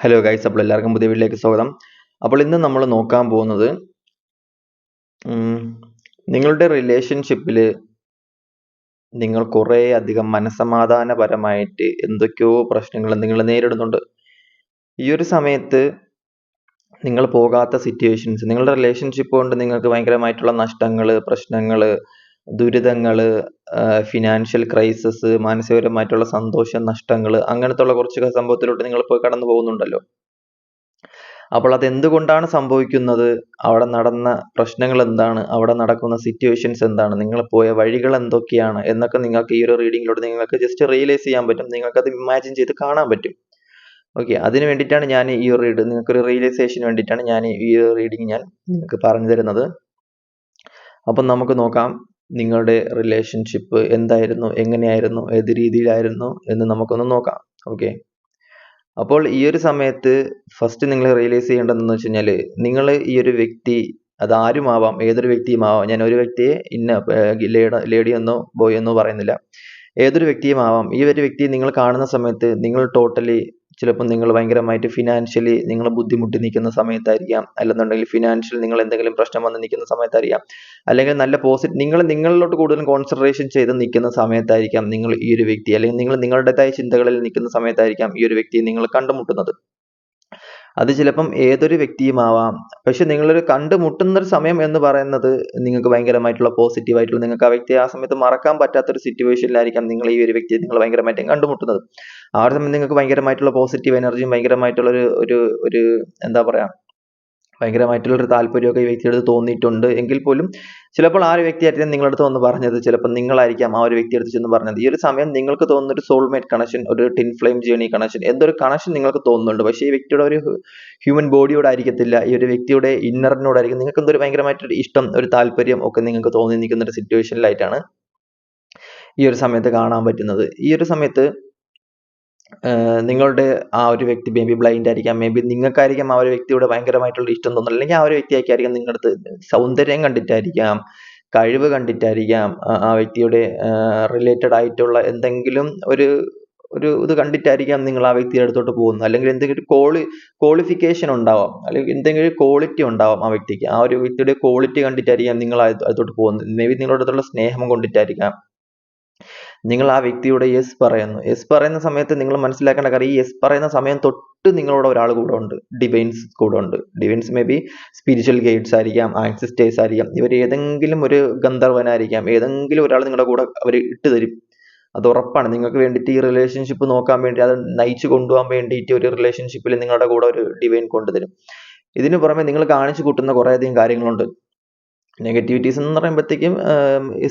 Hello guys അപ്പോൾ എല്ലാവർക്കും പുതിയ വീട്ടിലേക്ക് സ്വാഗതം. അപ്പോൾ ഇന്ന് നമ്മൾ നോക്കാൻ പോകുന്നത് നിങ്ങളുടെ റിലേഷൻഷിപ്പിൽ നിങ്ങൾ കുറേ അധികം മനസ്സമാധാനപരമായിട്ട് എന്തൊക്കെയോ പ്രശ്നങ്ങൾ നിങ്ങൾ നേരിടുന്നുണ്ട്. ഈ ഒരു സമയത്ത് നിങ്ങൾ പോകാത്ത സിറ്റുവേഷൻസ് നിങ്ങളുടെ റിലേഷൻഷിപ്പ് കൊണ്ട് നിങ്ങൾക്ക് ഭയങ്കരമായിട്ടുള്ള നഷ്ടങ്ങൾ പ്രശ്നങ്ങൾ ദുരിതങ്ങൾ ഫിനാൻഷ്യൽ ക്രൈസിസ് മാനസികപരമായിട്ടുള്ള സന്തോഷം നഷ്ടങ്ങൾ അങ്ങനത്തുള്ള കുറച്ച് സംഭവത്തിലോട്ട് നിങ്ങൾ പോയി കടന്നു പോകുന്നുണ്ടല്ലോ. അപ്പോൾ അത് എന്തുകൊണ്ടാണ് സംഭവിക്കുന്നത്? അവിടെ നടന്ന പ്രശ്നങ്ങൾ എന്താണ്? അവിടെ നടക്കുന്ന സിറ്റുവേഷൻസ് എന്താണ്? നിങ്ങൾ പോയ വഴികൾ എന്തൊക്കെയാണ്? എന്നൊക്കെ നിങ്ങൾക്ക് ഈ ഒരു റീഡിങ്ങിലൂടെ നിങ്ങൾക്ക് ജസ്റ്റ് റിയലൈസ് ചെയ്യാൻ പറ്റും. നിങ്ങൾക്ക് അത് ഇമാജിൻ ചെയ്ത് കാണാൻ പറ്റും. ഓക്കെ അതിന് വേണ്ടിയിട്ടാണ് ഞാൻ ഈ ഒരു റീഡ് നിങ്ങൾക്കൊരു റിയലൈസേഷന് വേണ്ടിയിട്ടാണ് ഞാൻ ഈ ഒരു റീഡിങ് ഞാൻ നിങ്ങൾക്ക് പറഞ്ഞു തരുന്നത് അപ്പം നമുക്ക് നോക്കാം. നിങ്ങളുടെ റിലേഷൻഷിപ്പ് എന്തായിരുന്നു എങ്ങനെയായിരുന്നു ഏത് രീതിയിലായിരുന്നു എന്ന് നമുക്കൊന്ന് നോക്കാം. ഓക്കെ അപ്പോൾ ഈ ഒരു സമയത്ത് ഫസ്റ്റ് നിങ്ങൾ റിയലൈസ് ചെയ്യേണ്ടതെന്ന് വെച്ച് കഴിഞ്ഞാൽ നിങ്ങൾ ഈ ഒരു വ്യക്തി അത് ആരുമാവാം ഏതൊരു വ്യക്തിയും ആവാം ഞാൻ ഒരു വ്യക്തിയെ ഇന്ന ലേഡി എന്നോ ബോയ് എന്നോ പറയുന്നില്ല. ഏതൊരു വ്യക്തിയും ആവാം ഈ ഒരു വ്യക്തിയെ നിങ്ങൾ കാണുന്ന സമയത്ത് നിങ്ങൾ ടോട്ടലി ചിലപ്പോൾ നിങ്ങൾ ഭയങ്കരമായിട്ട് ഫിനാൻഷ്യലി നിങ്ങൾ ബുദ്ധിമുട്ടി നിൽക്കുന്ന സമയത്തായിരിക്കാം. അല്ലെന്നുണ്ടെങ്കിൽ ഫിനാൻഷ്യൽ നിങ്ങൾ എന്തെങ്കിലും പ്രശ്നം വന്ന് നിൽക്കുന്ന സമയത്തായിരിക്കാം. അല്ലെങ്കിൽ നല്ല പോസിറ്റീവ് നിങ്ങൾ നിങ്ങളിലോട്ട് കൂടുതൽ കോൺസെൻട്രേഷൻ ചെയ്ത് നിൽക്കുന്ന സമയത്തായിരിക്കാം നിങ്ങൾ ഈ ഒരു വ്യക്തി. അല്ലെങ്കിൽ നിങ്ങൾ നിങ്ങളുടേതായ ചിന്തകളിൽ നിൽക്കുന്ന സമയത്തായിരിക്കാം ഈ ഒരു വ്യക്തിയെ നിങ്ങൾ കണ്ടുമുട്ടുന്നത്. അത് ചിലപ്പം ഏതൊരു വ്യക്തിയുമാവാം. പക്ഷെ നിങ്ങളൊരു കണ്ടുമുട്ടുന്ന ഒരു സമയം എന്ന് പറയുന്നത് നിങ്ങൾക്ക് ഭയങ്കരമായിട്ടുള്ള പോസിറ്റീവ് ആയിട്ടുള്ള നിങ്ങൾക്ക് ആ വ്യക്തിയെ ആ സമയത്ത് മറക്കാൻ പറ്റാത്ത ഒരു സിറ്റുവേഷനിലായിരിക്കാം നിങ്ങൾ ഈ ഒരു വ്യക്തിയെ നിങ്ങൾ ഭയങ്കരമായിട്ടും കണ്ടുമുട്ടുന്നത്. ആ ഒരു സമയത്ത് നിങ്ങൾക്ക് ഭയങ്കരമായിട്ടുള്ള പോസിറ്റീവ് എനർജിയും ഭയങ്കരമായിട്ടുള്ള ഒരു ഒരു എന്താ പറയാ ഭയങ്കരമായിട്ടുള്ള ഒരു താല്പര്യമൊക്കെ ഈ വ്യക്തിയുടെ അടുത്ത് തോന്നിയിട്ടുണ്ട്. എങ്കിൽ പോലും ചിലപ്പോൾ ആ ഒരു വ്യക്തിയായിരിക്കും നിങ്ങളുടെ അടുത്ത് വന്ന് പറഞ്ഞത്. ചിലപ്പോൾ നിങ്ങളായിരിക്കാം ആ ഒരു വ്യക്തി അടുത്ത് ചെന്ന് പറഞ്ഞത്. ഈ ഒരു സമയം നിങ്ങൾക്ക് തോന്നുന്ന ഒരു സോൾമേറ്റ് കണക്ഷൻ ഒരു ടിൻ ഫ്ലെയിം ജേണി കണക്ഷൻ എന്തൊരു കണക്ഷൻ നിങ്ങൾക്ക് തോന്നുന്നുണ്ട്. പക്ഷേ ഈ വ്യക്തിയുടെ ഒരു ഹ്യൂമൻ ബോഡിയോട് ആയിരിക്കത്തില്ല. ഈ ഒരു വ്യക്തിയുടെ ഇന്നറിനോടായിരിക്കും നിങ്ങൾക്ക് എന്തൊരു ഭയങ്കരമായിട്ടൊരു ഇഷ്ടം ഒരു താല്പര്യം ഒക്കെ നിങ്ങൾക്ക് തോന്നി നിൽക്കുന്ന ഒരു സിറ്റുവേഷനിലായിട്ടാണ് ഈ ഒരു സമയത്ത് കാണാൻ പറ്റുന്നത്. ഈ ഒരു സമയത്ത് നിങ്ങളുടെ ആ ഒരു വ്യക്തി മേ ബി ബ്ലൈൻഡ് ആയിരിക്കാം മേ ബി നിങ്ങൾക്കായിരിക്കാം ആ ഒരു വ്യക്തിയോട് ഭയങ്കരമായിട്ടുള്ള ഇഷ്ടം തോന്നുന്നത് അല്ലെങ്കിൽ ആ ഒരു വ്യക്തിയായിരിക്കാം നിങ്ങളുടെ സൗന്ദര്യം കണ്ടിട്ടായിരിക്കാം കഴിവ് കണ്ടിട്ടായിരിക്കാം ആ- ആ വ്യക്തിയുടെ റിലേറ്റഡ് ആയിട്ടുള്ള എന്തെങ്കിലും ഒരു ഒരു ഇത് കണ്ടിട്ടായിരിക്കാം നിങ്ങൾ ആ വ്യക്തിയുടെ അടുത്തോട്ട് പോകുന്നത്. അല്ലെങ്കിൽ എന്തെങ്കിലും ക്വാളി ക്വാളിഫിക്കേഷൻ ഉണ്ടാവാം അല്ലെങ്കിൽ എന്തെങ്കിലും ക്വാളിറ്റി ഉണ്ടാവാം ആ വ്യക്തിക്ക്. ആ ഒരു വ്യക്തിയുടെ ക്വാളിറ്റി കണ്ടിട്ടായിരിക്കാം നിങ്ങൾ അടുത്തോട്ട് പോകുന്നത്. മേ ബി നിങ്ങളുടെ അടുത്തുള്ള സ്നേഹം കൊണ്ടിട്ടായിരിക്കാം. നിങ്ങൾ ആ വ്യക്തിയോട് യെസ് പറയുന്നു. യെസ് പറയുന്ന സമയത്ത് നിങ്ങൾ മനസ്സിലാക്കേണ്ട കാര്യം ഈ യെസ് പറയുന്ന സമയം തൊട്ട് നിങ്ങളോട് ഒരാൾ കൂടെ ഉണ്ട്. ഡിവൈൻസ് കൂടെ ഉണ്ട്. Divines may be spiritual guides ആയിരിക്കാം ആൻസിസ്റ്റേഴ്സ് ആയിരിക്കാം ഇവർ ഏതെങ്കിലും ഒരു ഗന്ധർവനായിരിക്കാം ഏതെങ്കിലും ഒരാൾ നിങ്ങളുടെ കൂടെ അവർ ഇട്ട് തരും. അത് ഉറപ്പാണ്. നിങ്ങൾക്ക് വേണ്ടിയിട്ട് ഈ റിലേഷൻഷിപ്പ് നോക്കാൻ വേണ്ടി അത് നയിച്ചു കൊണ്ടുപോകാൻ വേണ്ടിയിട്ട് ഒരു റിലേഷൻഷിപ്പിൽ നിങ്ങളുടെ കൂടെ ഒരു ഡിവൈൻ കൊണ്ടുതരും. ഇതിനു പുറമെ നിങ്ങൾ കാണിച്ചു കൂട്ടുന്ന കുറേയധികം കാര്യങ്ങളുണ്ട്. നെഗറ്റിവിറ്റീസ് എന്ന് പറയുമ്പോഴത്തേക്കും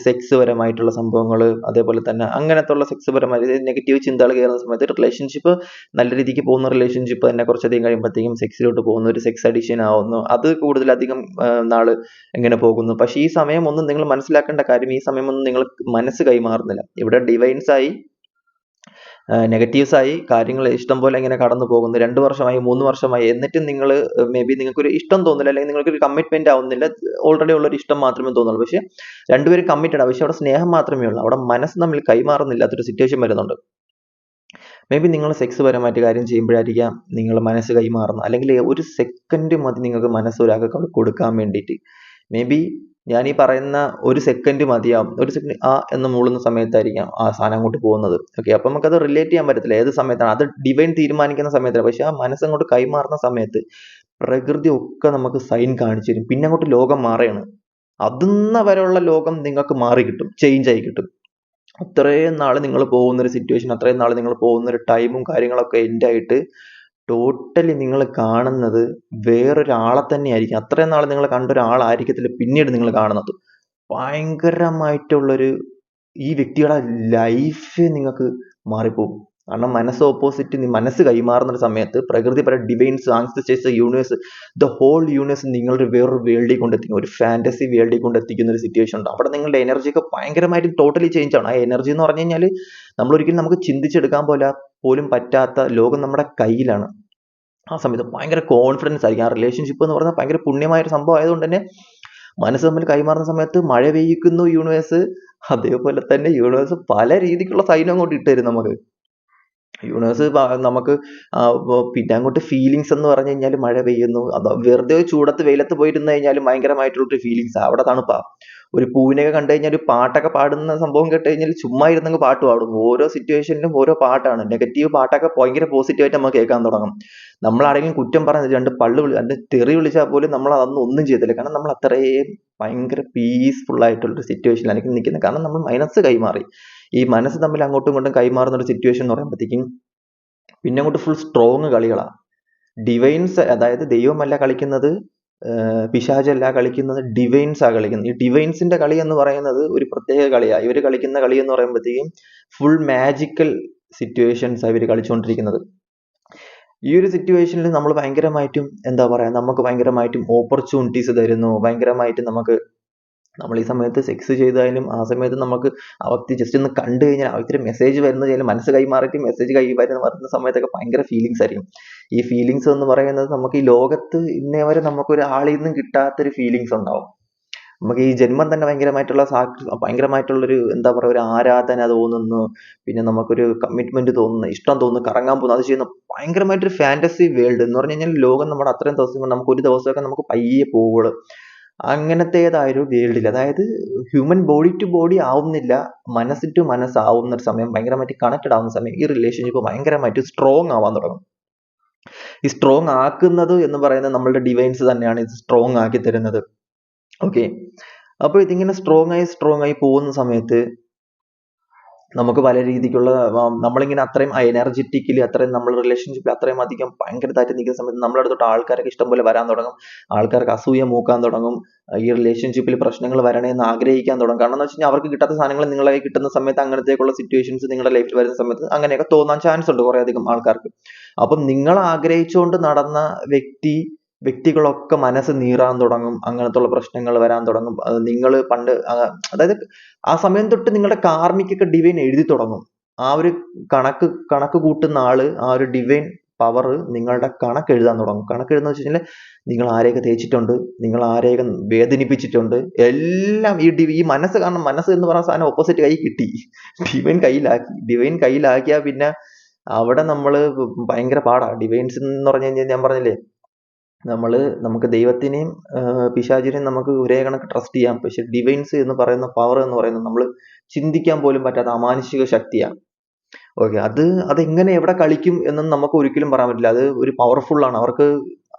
സെക്സ് പരമായിട്ടുള്ള സംഭവങ്ങൾ അതേപോലെ തന്നെ അങ്ങനത്തെ ഉള്ള സെക്സ് പരമായ നെഗറ്റീവ് ചിന്തകൾ കയറുന്ന സമയത്ത് റിലേഷൻഷിപ്പ് നല്ല രീതിക്ക് പോകുന്ന റിലേഷൻഷിപ്പ് തന്നെ കുറച്ചധികം കഴിയുമ്പോഴത്തേക്കും സെക്സിലോട്ട് പോകുന്ന ഒരു സെക്സ് അഡിക്ഷൻ ആവുന്നു. അത് കൂടുതലധികം നാൾ എങ്ങനെ പോകുന്നു. പക്ഷേ ഈ സമയം ഒന്നും നിങ്ങൾ മനസ്സിലാക്കേണ്ട കാര്യം ഈ സമയം ഒന്നും നിങ്ങൾ മനസ്സ് കൈമാറുന്നില്ല. ഇവിടെ ഡിവൈൻസ് ആയി നെഗറ്റീവ്സ് ആയി കാര്യങ്ങൾ ഇഷ്ടം പോലെ ഇങ്ങനെ കടന്നു പോകുന്നു. രണ്ട് വർഷമായി മൂന്ന് വർഷമായി എന്നിട്ടും നിങ്ങൾ മേ ബി നിങ്ങൾക്കൊരു ഇഷ്ടം തോന്നില്ല അല്ലെങ്കിൽ നിങ്ങൾക്കൊരു കമ്മിറ്റ്മെന്റ് ആവുന്നില്ല. ഓൾറെഡി ഉള്ള ഒരു ഇഷ്ടം മാത്രമേ തോന്നുള്ളൂ. പക്ഷെ രണ്ടുപേരും കമ്മിറ്റഡ് ആണ്. പക്ഷെ അവിടെ സ്നേഹം മാത്രമേ ഉള്ളൂ. അവിടെ മനസ്സ് തമ്മിൽ കൈമാറുന്നില്ലാത്തൊരു സിറ്റുവേഷൻ വരുന്നുണ്ട്. മേ ബി നിങ്ങൾ സെക്സ് പരമായിട്ട് കാര്യം ചെയ്യുമ്പോഴായിരിക്കാം നിങ്ങൾ മനസ്സ് കൈമാറുന്നത്. അല്ലെങ്കിൽ ഒരു സെക്കൻഡ് മതി നിങ്ങൾക്ക് മനസ്സ് ഒരാൾക്ക് കൊടുക്കാൻ വേണ്ടിയിട്ട്. മേ ബി ഞാൻ ഈ പറയുന്ന ഒരു സെക്കൻഡ് മതിയാവും. ഒരു സെക്കൻഡ് ആ എന്ന് മൂളുന്ന സമയത്തായിരിക്കാം ആ സാധനം അങ്ങോട്ട് പോകുന്നത്. ഓക്കെ അപ്പം നമുക്കത് റിലേറ്റ് ചെയ്യാൻ പറ്റത്തില്ല. ഏത് സമയത്താണ്? അത് ഡിവൈൻ തീരുമാനിക്കുന്ന സമയത്താണ് പക്ഷെ ആ മനസ്സ് അങ്ങോട്ട് കൈമാറുന്ന സമയത്ത് പ്രകൃതി ഒക്കെ നമുക്ക് സൈൻ കാണിച്ചു തരും. പിന്നെ അങ്ങോട്ട് ലോകം മാറുകയാണ്. അതുന്ന വരെയുള്ള ലോകം നിങ്ങൾക്ക് മാറി കിട്ടും. ചേഞ്ച് ആയി കിട്ടും. അത്രയും നാൾ നിങ്ങൾ പോകുന്ന ഒരു സിറ്റുവേഷൻ അത്രയും നാൾ നിങ്ങൾ പോകുന്ന ഒരു ടൈമും കാര്യങ്ങളൊക്കെ എൻഡ് ആയിട്ട് ടോട്ടലി നിങ്ങൾ കാണുന്നത് വേറൊരാളെ തന്നെ ആയിരിക്കും അത്രയും നാൾ നിങ്ങൾ കണ്ട ഒരാളായിരിക്കത്തില്ല പിന്നീട് നിങ്ങൾ കാണുന്നത്. ഭയങ്കരമായിട്ടുള്ളൊരു ഈ വ്യക്തിയുടെ ലൈഫ് നിങ്ങൾക്ക് മാറിപ്പോകും കാരണം മനസ്സ് ഓപ്പോസിറ്റ് മനസ്സ് കൈമാറുന്ന ഒരു സമയത്ത് പ്രകൃതി പല divines ancestors universe the whole universe നിങ്ങളുടെ വേറൊരു വേൾഡിൽ കൊണ്ടെത്തിക്കും. ഒരു ഫാന്റസി വേൾഡിൽ കൊണ്ടെത്തിക്കുന്ന ഒരു സിറ്റുവേഷൻ ഉണ്ട്. അവിടെ നിങ്ങളുടെ എനർജിയൊക്കെ ഭയങ്കരമായിട്ട് ടോട്ടലി ചേഞ്ച് ആണ്. ആ എനർജി എന്ന് പറഞ്ഞു കഴിഞ്ഞാൽ നമ്മളൊരിക്കലും നമുക്ക് ചിന്തിച്ചെടുക്കാൻ പോലെ പോലും പറ്റാത്ത ലോകം നമ്മുടെ കയ്യിലാണ്. ആ സമയത്ത് ഭയങ്കര കോൺഫിഡൻസ് ആയിരിക്കും. ആ റിലേഷൻഷിപ്പ് എന്ന് പറഞ്ഞാൽ ഭയങ്കര പുണ്യമായ ഒരു സംഭവം ആയതുകൊണ്ട് തന്നെ മനസ്സ് തമ്മിൽ കൈമാറുന്ന സമയത്ത് മഴ പെയ്യിക്കുന്നു യൂണിവേഴ്സ് അതേപോലെ തന്നെ യൂണിവേഴ്സ് പല രീതിക്കുള്ള സൈനും അങ്ങോട്ട് ഇട്ടുതരും നമുക്ക്. യൂണിവേഴ്സ് നമുക്ക് പിന്നെ അങ്ങോട്ട് ഫീലിങ്സ് എന്ന് പറഞ്ഞു കഴിഞ്ഞാൽ മഴ പെയ്യുന്നു. അത് വെറുതെ ഒരു ചൂടത്ത് വെയിലത്ത് പോയിരുന്ന് കഴിഞ്ഞാൽ ഭയങ്കരമായിട്ടുള്ളൊരു ഫീലിങ്സ് അവിടെ തണുപ്പാ. ഒരു പൂവിനെയൊക്കെ കണ്ടു കഴിഞ്ഞാൽ ഒരു പാട്ടൊക്കെ പാടുന്ന സംഭവം കേട്ട് കഴിഞ്ഞാൽ ചുമ്മാ ഇരുന്നങ്ങ് പാട്ട് പാടും. ഓരോ സിറ്റുവേഷനിലും ഓരോ പാട്ടാണ്. നെഗറ്റീവ് പാട്ടൊക്കെ ഭയങ്കര പോസിറ്റീവായിട്ട് നമുക്ക് കേൾക്കാൻ തുടങ്ങും. നമ്മൾ ആരെങ്കിലും കുറ്റം പറഞ്ഞ രണ്ട് പള്ളു വിളി രണ്ട് തെറി വിളിച്ചാൽ പോലും നമ്മൾ അതൊന്നും ഒന്നും ചെയ്തില്ല കാരണം നമ്മൾ അത്രയും ഭയങ്കര പീസ്ഫുൾ ആയിട്ടുള്ള ഒരു സിറ്റുവേഷനിലാണ് നിൽക്കുന്നത്. കാരണം നമ്മൾ മൈനസ് കൈമാറി. ഈ മനസ്സ് തമ്മിൽ അങ്ങോട്ടും ഇങ്ങോട്ടും കൈമാറുന്ന ഒരു സിറ്റുവേഷൻ എന്ന് പറയുമ്പോഴത്തേക്കും പിന്നെ അങ്ങോട്ട് ഫുൾ സ്ട്രോങ് കളികളാണ് ഡിവൈൻസ് അതായത് ദൈവമല്ല കളിക്കുന്നത് പിശാചല്ല കളിക്കുന്നത് ഡിവൈൻസ് ആ കളിക്കുന്നത്. ഈ ഡിവൈൻസിന്റെ കളി എന്ന് പറയുന്നത് ഒരു പ്രത്യേക കളിയാണ് ഇവർ കളിക്കുന്ന കളി എന്ന് പറയുമ്പോഴത്തേക്കും ഫുൾ മാജിക്കൽ സിറ്റുവേഷൻസ് ഇവർ കളിച്ചുകൊണ്ടിരിക്കുന്നത് ഈ ഒരു സിറ്റുവേഷനിൽ നമ്മൾ ഭയങ്കരമായിട്ടും എന്താ പറയാ നമുക്ക് ഭയങ്കരമായിട്ടും ഓപ്പർച്യൂണിറ്റീസ് തരുന്നു. ഭയങ്കരമായിട്ട് നമുക്ക് നമ്മൾ ഈ സമയത്ത് സെക്സ് ചെയ്താലും ആ സമയത്ത് നമുക്ക് ആ വ്യക്തി ജസ്റ്റ് ഒന്ന് കണ്ടു കഴിഞ്ഞാൽ ആ വ്യക്തിയുടെ മെസ്സേജ് വരുന്നത് കഴിഞ്ഞാൽ മനസ്സ് കൈമാറിയിട്ട് മെസ്സേജ് കൈമാറി വരുന്ന പറയുന്ന സമയത്തൊക്കെ ഭയങ്കര ഫീലിങ്സ് ആയിരിക്കും. ഈ ഫീലിങ്സ് എന്ന് പറയുന്നത് നമുക്ക് ഈ ലോകത്ത് ഇന്നേ വരെ നമുക്ക് ഒരു ആളിൽ നിന്നും കിട്ടാത്തൊരു ഫീലിങ്സ് ഉണ്ടാവും. നമുക്ക് ഈ ജന്മം തന്നെ ഭയങ്കരമായിട്ടുള്ള സാക്രി ഭയങ്കരമായിട്ടുള്ളൊരു എന്താ പറയുക ഒരു ആരാധന തോന്നുന്നു. പിന്നെ നമുക്കൊരു കമ്മിറ്റ്മെന്റ് തോന്നുന്നു. ഇഷ്ടം തോന്നുന്നു. കറങ്ങാൻ പോകുന്നു. അത് ചെയ്യുന്ന ഭയങ്കരമായിട്ടൊരു ഫാന്റസി വേൾഡ് എന്ന് പറഞ്ഞു കഴിഞ്ഞാൽ ലോകം നമ്മുടെ അത്രയും ദിവസം നമുക്ക് ഒരു ദിവസമൊക്കെ നമുക്ക് പയ്യെ പോവുള്ളൂ അങ്ങനത്തേതായ ഒരു വേൾഡിൽ അതായത് ഹ്യൂമൻ ബോഡി ടു ബോഡി ആവുന്നില്ല മനസ്സ് ടു മനസ്സാവുന്ന ഒരു സമയം ഭയങ്കരമായിട്ട് കണക്റ്റഡ് ആവുന്ന സമയം ഈ റിലേഷൻഷിപ്പ് ഭയങ്കരമായിട്ട് സ്ട്രോങ് ആവാൻ തുടങ്ങും. ഈ സ്ട്രോങ് ആക്കുന്നത് എന്ന് പറയുന്നത് നമ്മളുടെ ഡിവൈൻസ് തന്നെയാണ് ഇത് സ്ട്രോങ് ആക്കി തരുന്നത്. ഓക്കെ അപ്പോൾ ഇതിങ്ങനെ സ്ട്രോങ് ആയി സ്ട്രോങ് ആയി പോകുന്ന സമയത്ത് നമുക്ക് പല രീതിക്കുള്ള നമ്മളിങ്ങനെ അത്രയും എനർജറ്റിക്കലി അത്രയും നമ്മൾ റിലേഷൻഷിപ്പിൽ അത്രയും അധികം ഭയങ്കരതായിട്ട് നിൽക്കുന്ന സമയത്ത് നമ്മുടെ അടുത്തോട്ട് ആൾക്കാരൊക്കെ ഇഷ്ടംപോലെ വരാൻ തുടങ്ങും. ആൾക്കാർക്ക് അസൂയ മൂക്കാൻ തുടങ്ങും. ഈ റിലേഷൻഷിപ്പിൽ പ്രശ്നങ്ങൾ വരണേ എന്ന് ആഗ്രഹിക്കാൻ തുടങ്ങും. കാരണം എന്ന് വെച്ച് കഴിഞ്ഞാൽ അവർക്ക് കിട്ടാത്ത സാധനങ്ങൾ നിങ്ങളെ കിട്ടുന്ന സമയത്ത് അങ്ങനത്തേക്കുള്ള സിറ്റുവേഷൻസ് നിങ്ങളുടെ ലൈഫിൽ വരുന്ന സമയത്ത് അങ്ങനെയൊക്കെ തോന്നാൻ ചാൻസ് ഉണ്ട് കുറേ അധികം ആൾക്കാർക്ക്. അപ്പം നിങ്ങൾ ആഗ്രഹിച്ചുകൊണ്ട് നടന്ന വ്യക്തി വ്യക്തികളൊക്കെ മനസ്സ് നീറാൻ തുടങ്ങും അങ്ങനത്തുള്ള പ്രശ്നങ്ങൾ വരാൻ തുടങ്ങും. നിങ്ങൾ പണ്ട് അതായത് ആ സമയം തൊട്ട് നിങ്ങളുടെ കാർമിക്കൊക്കെ ഡിവൈൻ എഴുതി തുടങ്ങും. ആ ഒരു കണക്ക് കണക്ക് കൂട്ടുന്ന ആൾ ആ ഒരു ഡിവൈൻ പവർ നിങ്ങളുടെ കണക്ക് എഴുതാൻ തുടങ്ങും. കണക്ക് എഴുതുന്ന വെച്ച് കഴിഞ്ഞാൽ നിങ്ങൾ ആരെയൊക്കെ തേച്ചിട്ടുണ്ട് നിങ്ങൾ ആരെയൊക്കെ വേദനിപ്പിച്ചിട്ടുണ്ട് എല്ലാം ഈ ഡി ഈ മനസ്സ് കാരണം മനസ്സ് എന്ന് പറയുന്ന സാധനം ഓപ്പോസിറ്റ് കൈ കിട്ടി. ഡിവൈൻ കയ്യിലാക്കി ഡിവൈൻ കയ്യിലാക്കിയാൽ പിന്നെ അവിടെ നമ്മൾ ഭയങ്കര പാടാ. ഡിവൈൻസ് എന്ന് പറഞ്ഞു കഴിഞ്ഞാൽ ഞാൻ പറഞ്ഞില്ലേ നമ്മൾ നമുക്ക് ദൈവത്തിനെയും പിശാചിനെയും നമുക്ക് ഒരേ കണക്ക് ട്രസ്റ്റ് ചെയ്യാം. പക്ഷെ ഡിവൈൻസ് എന്ന് പറയുന്ന പവർ എന്ന് പറയുന്നത് നമ്മൾ ചിന്തിക്കാൻ പോലും പറ്റാത്ത അമാനുഷിക ശക്തിയാണ് ഓക്കെ അത് അതെങ്ങനെ എവിടെ കളിക്കും എന്നൊന്നും നമുക്ക് ഒരിക്കലും പറയാൻ പറ്റില്ല. അത് ഒരു പവർഫുൾ ആണ്. അവർക്ക്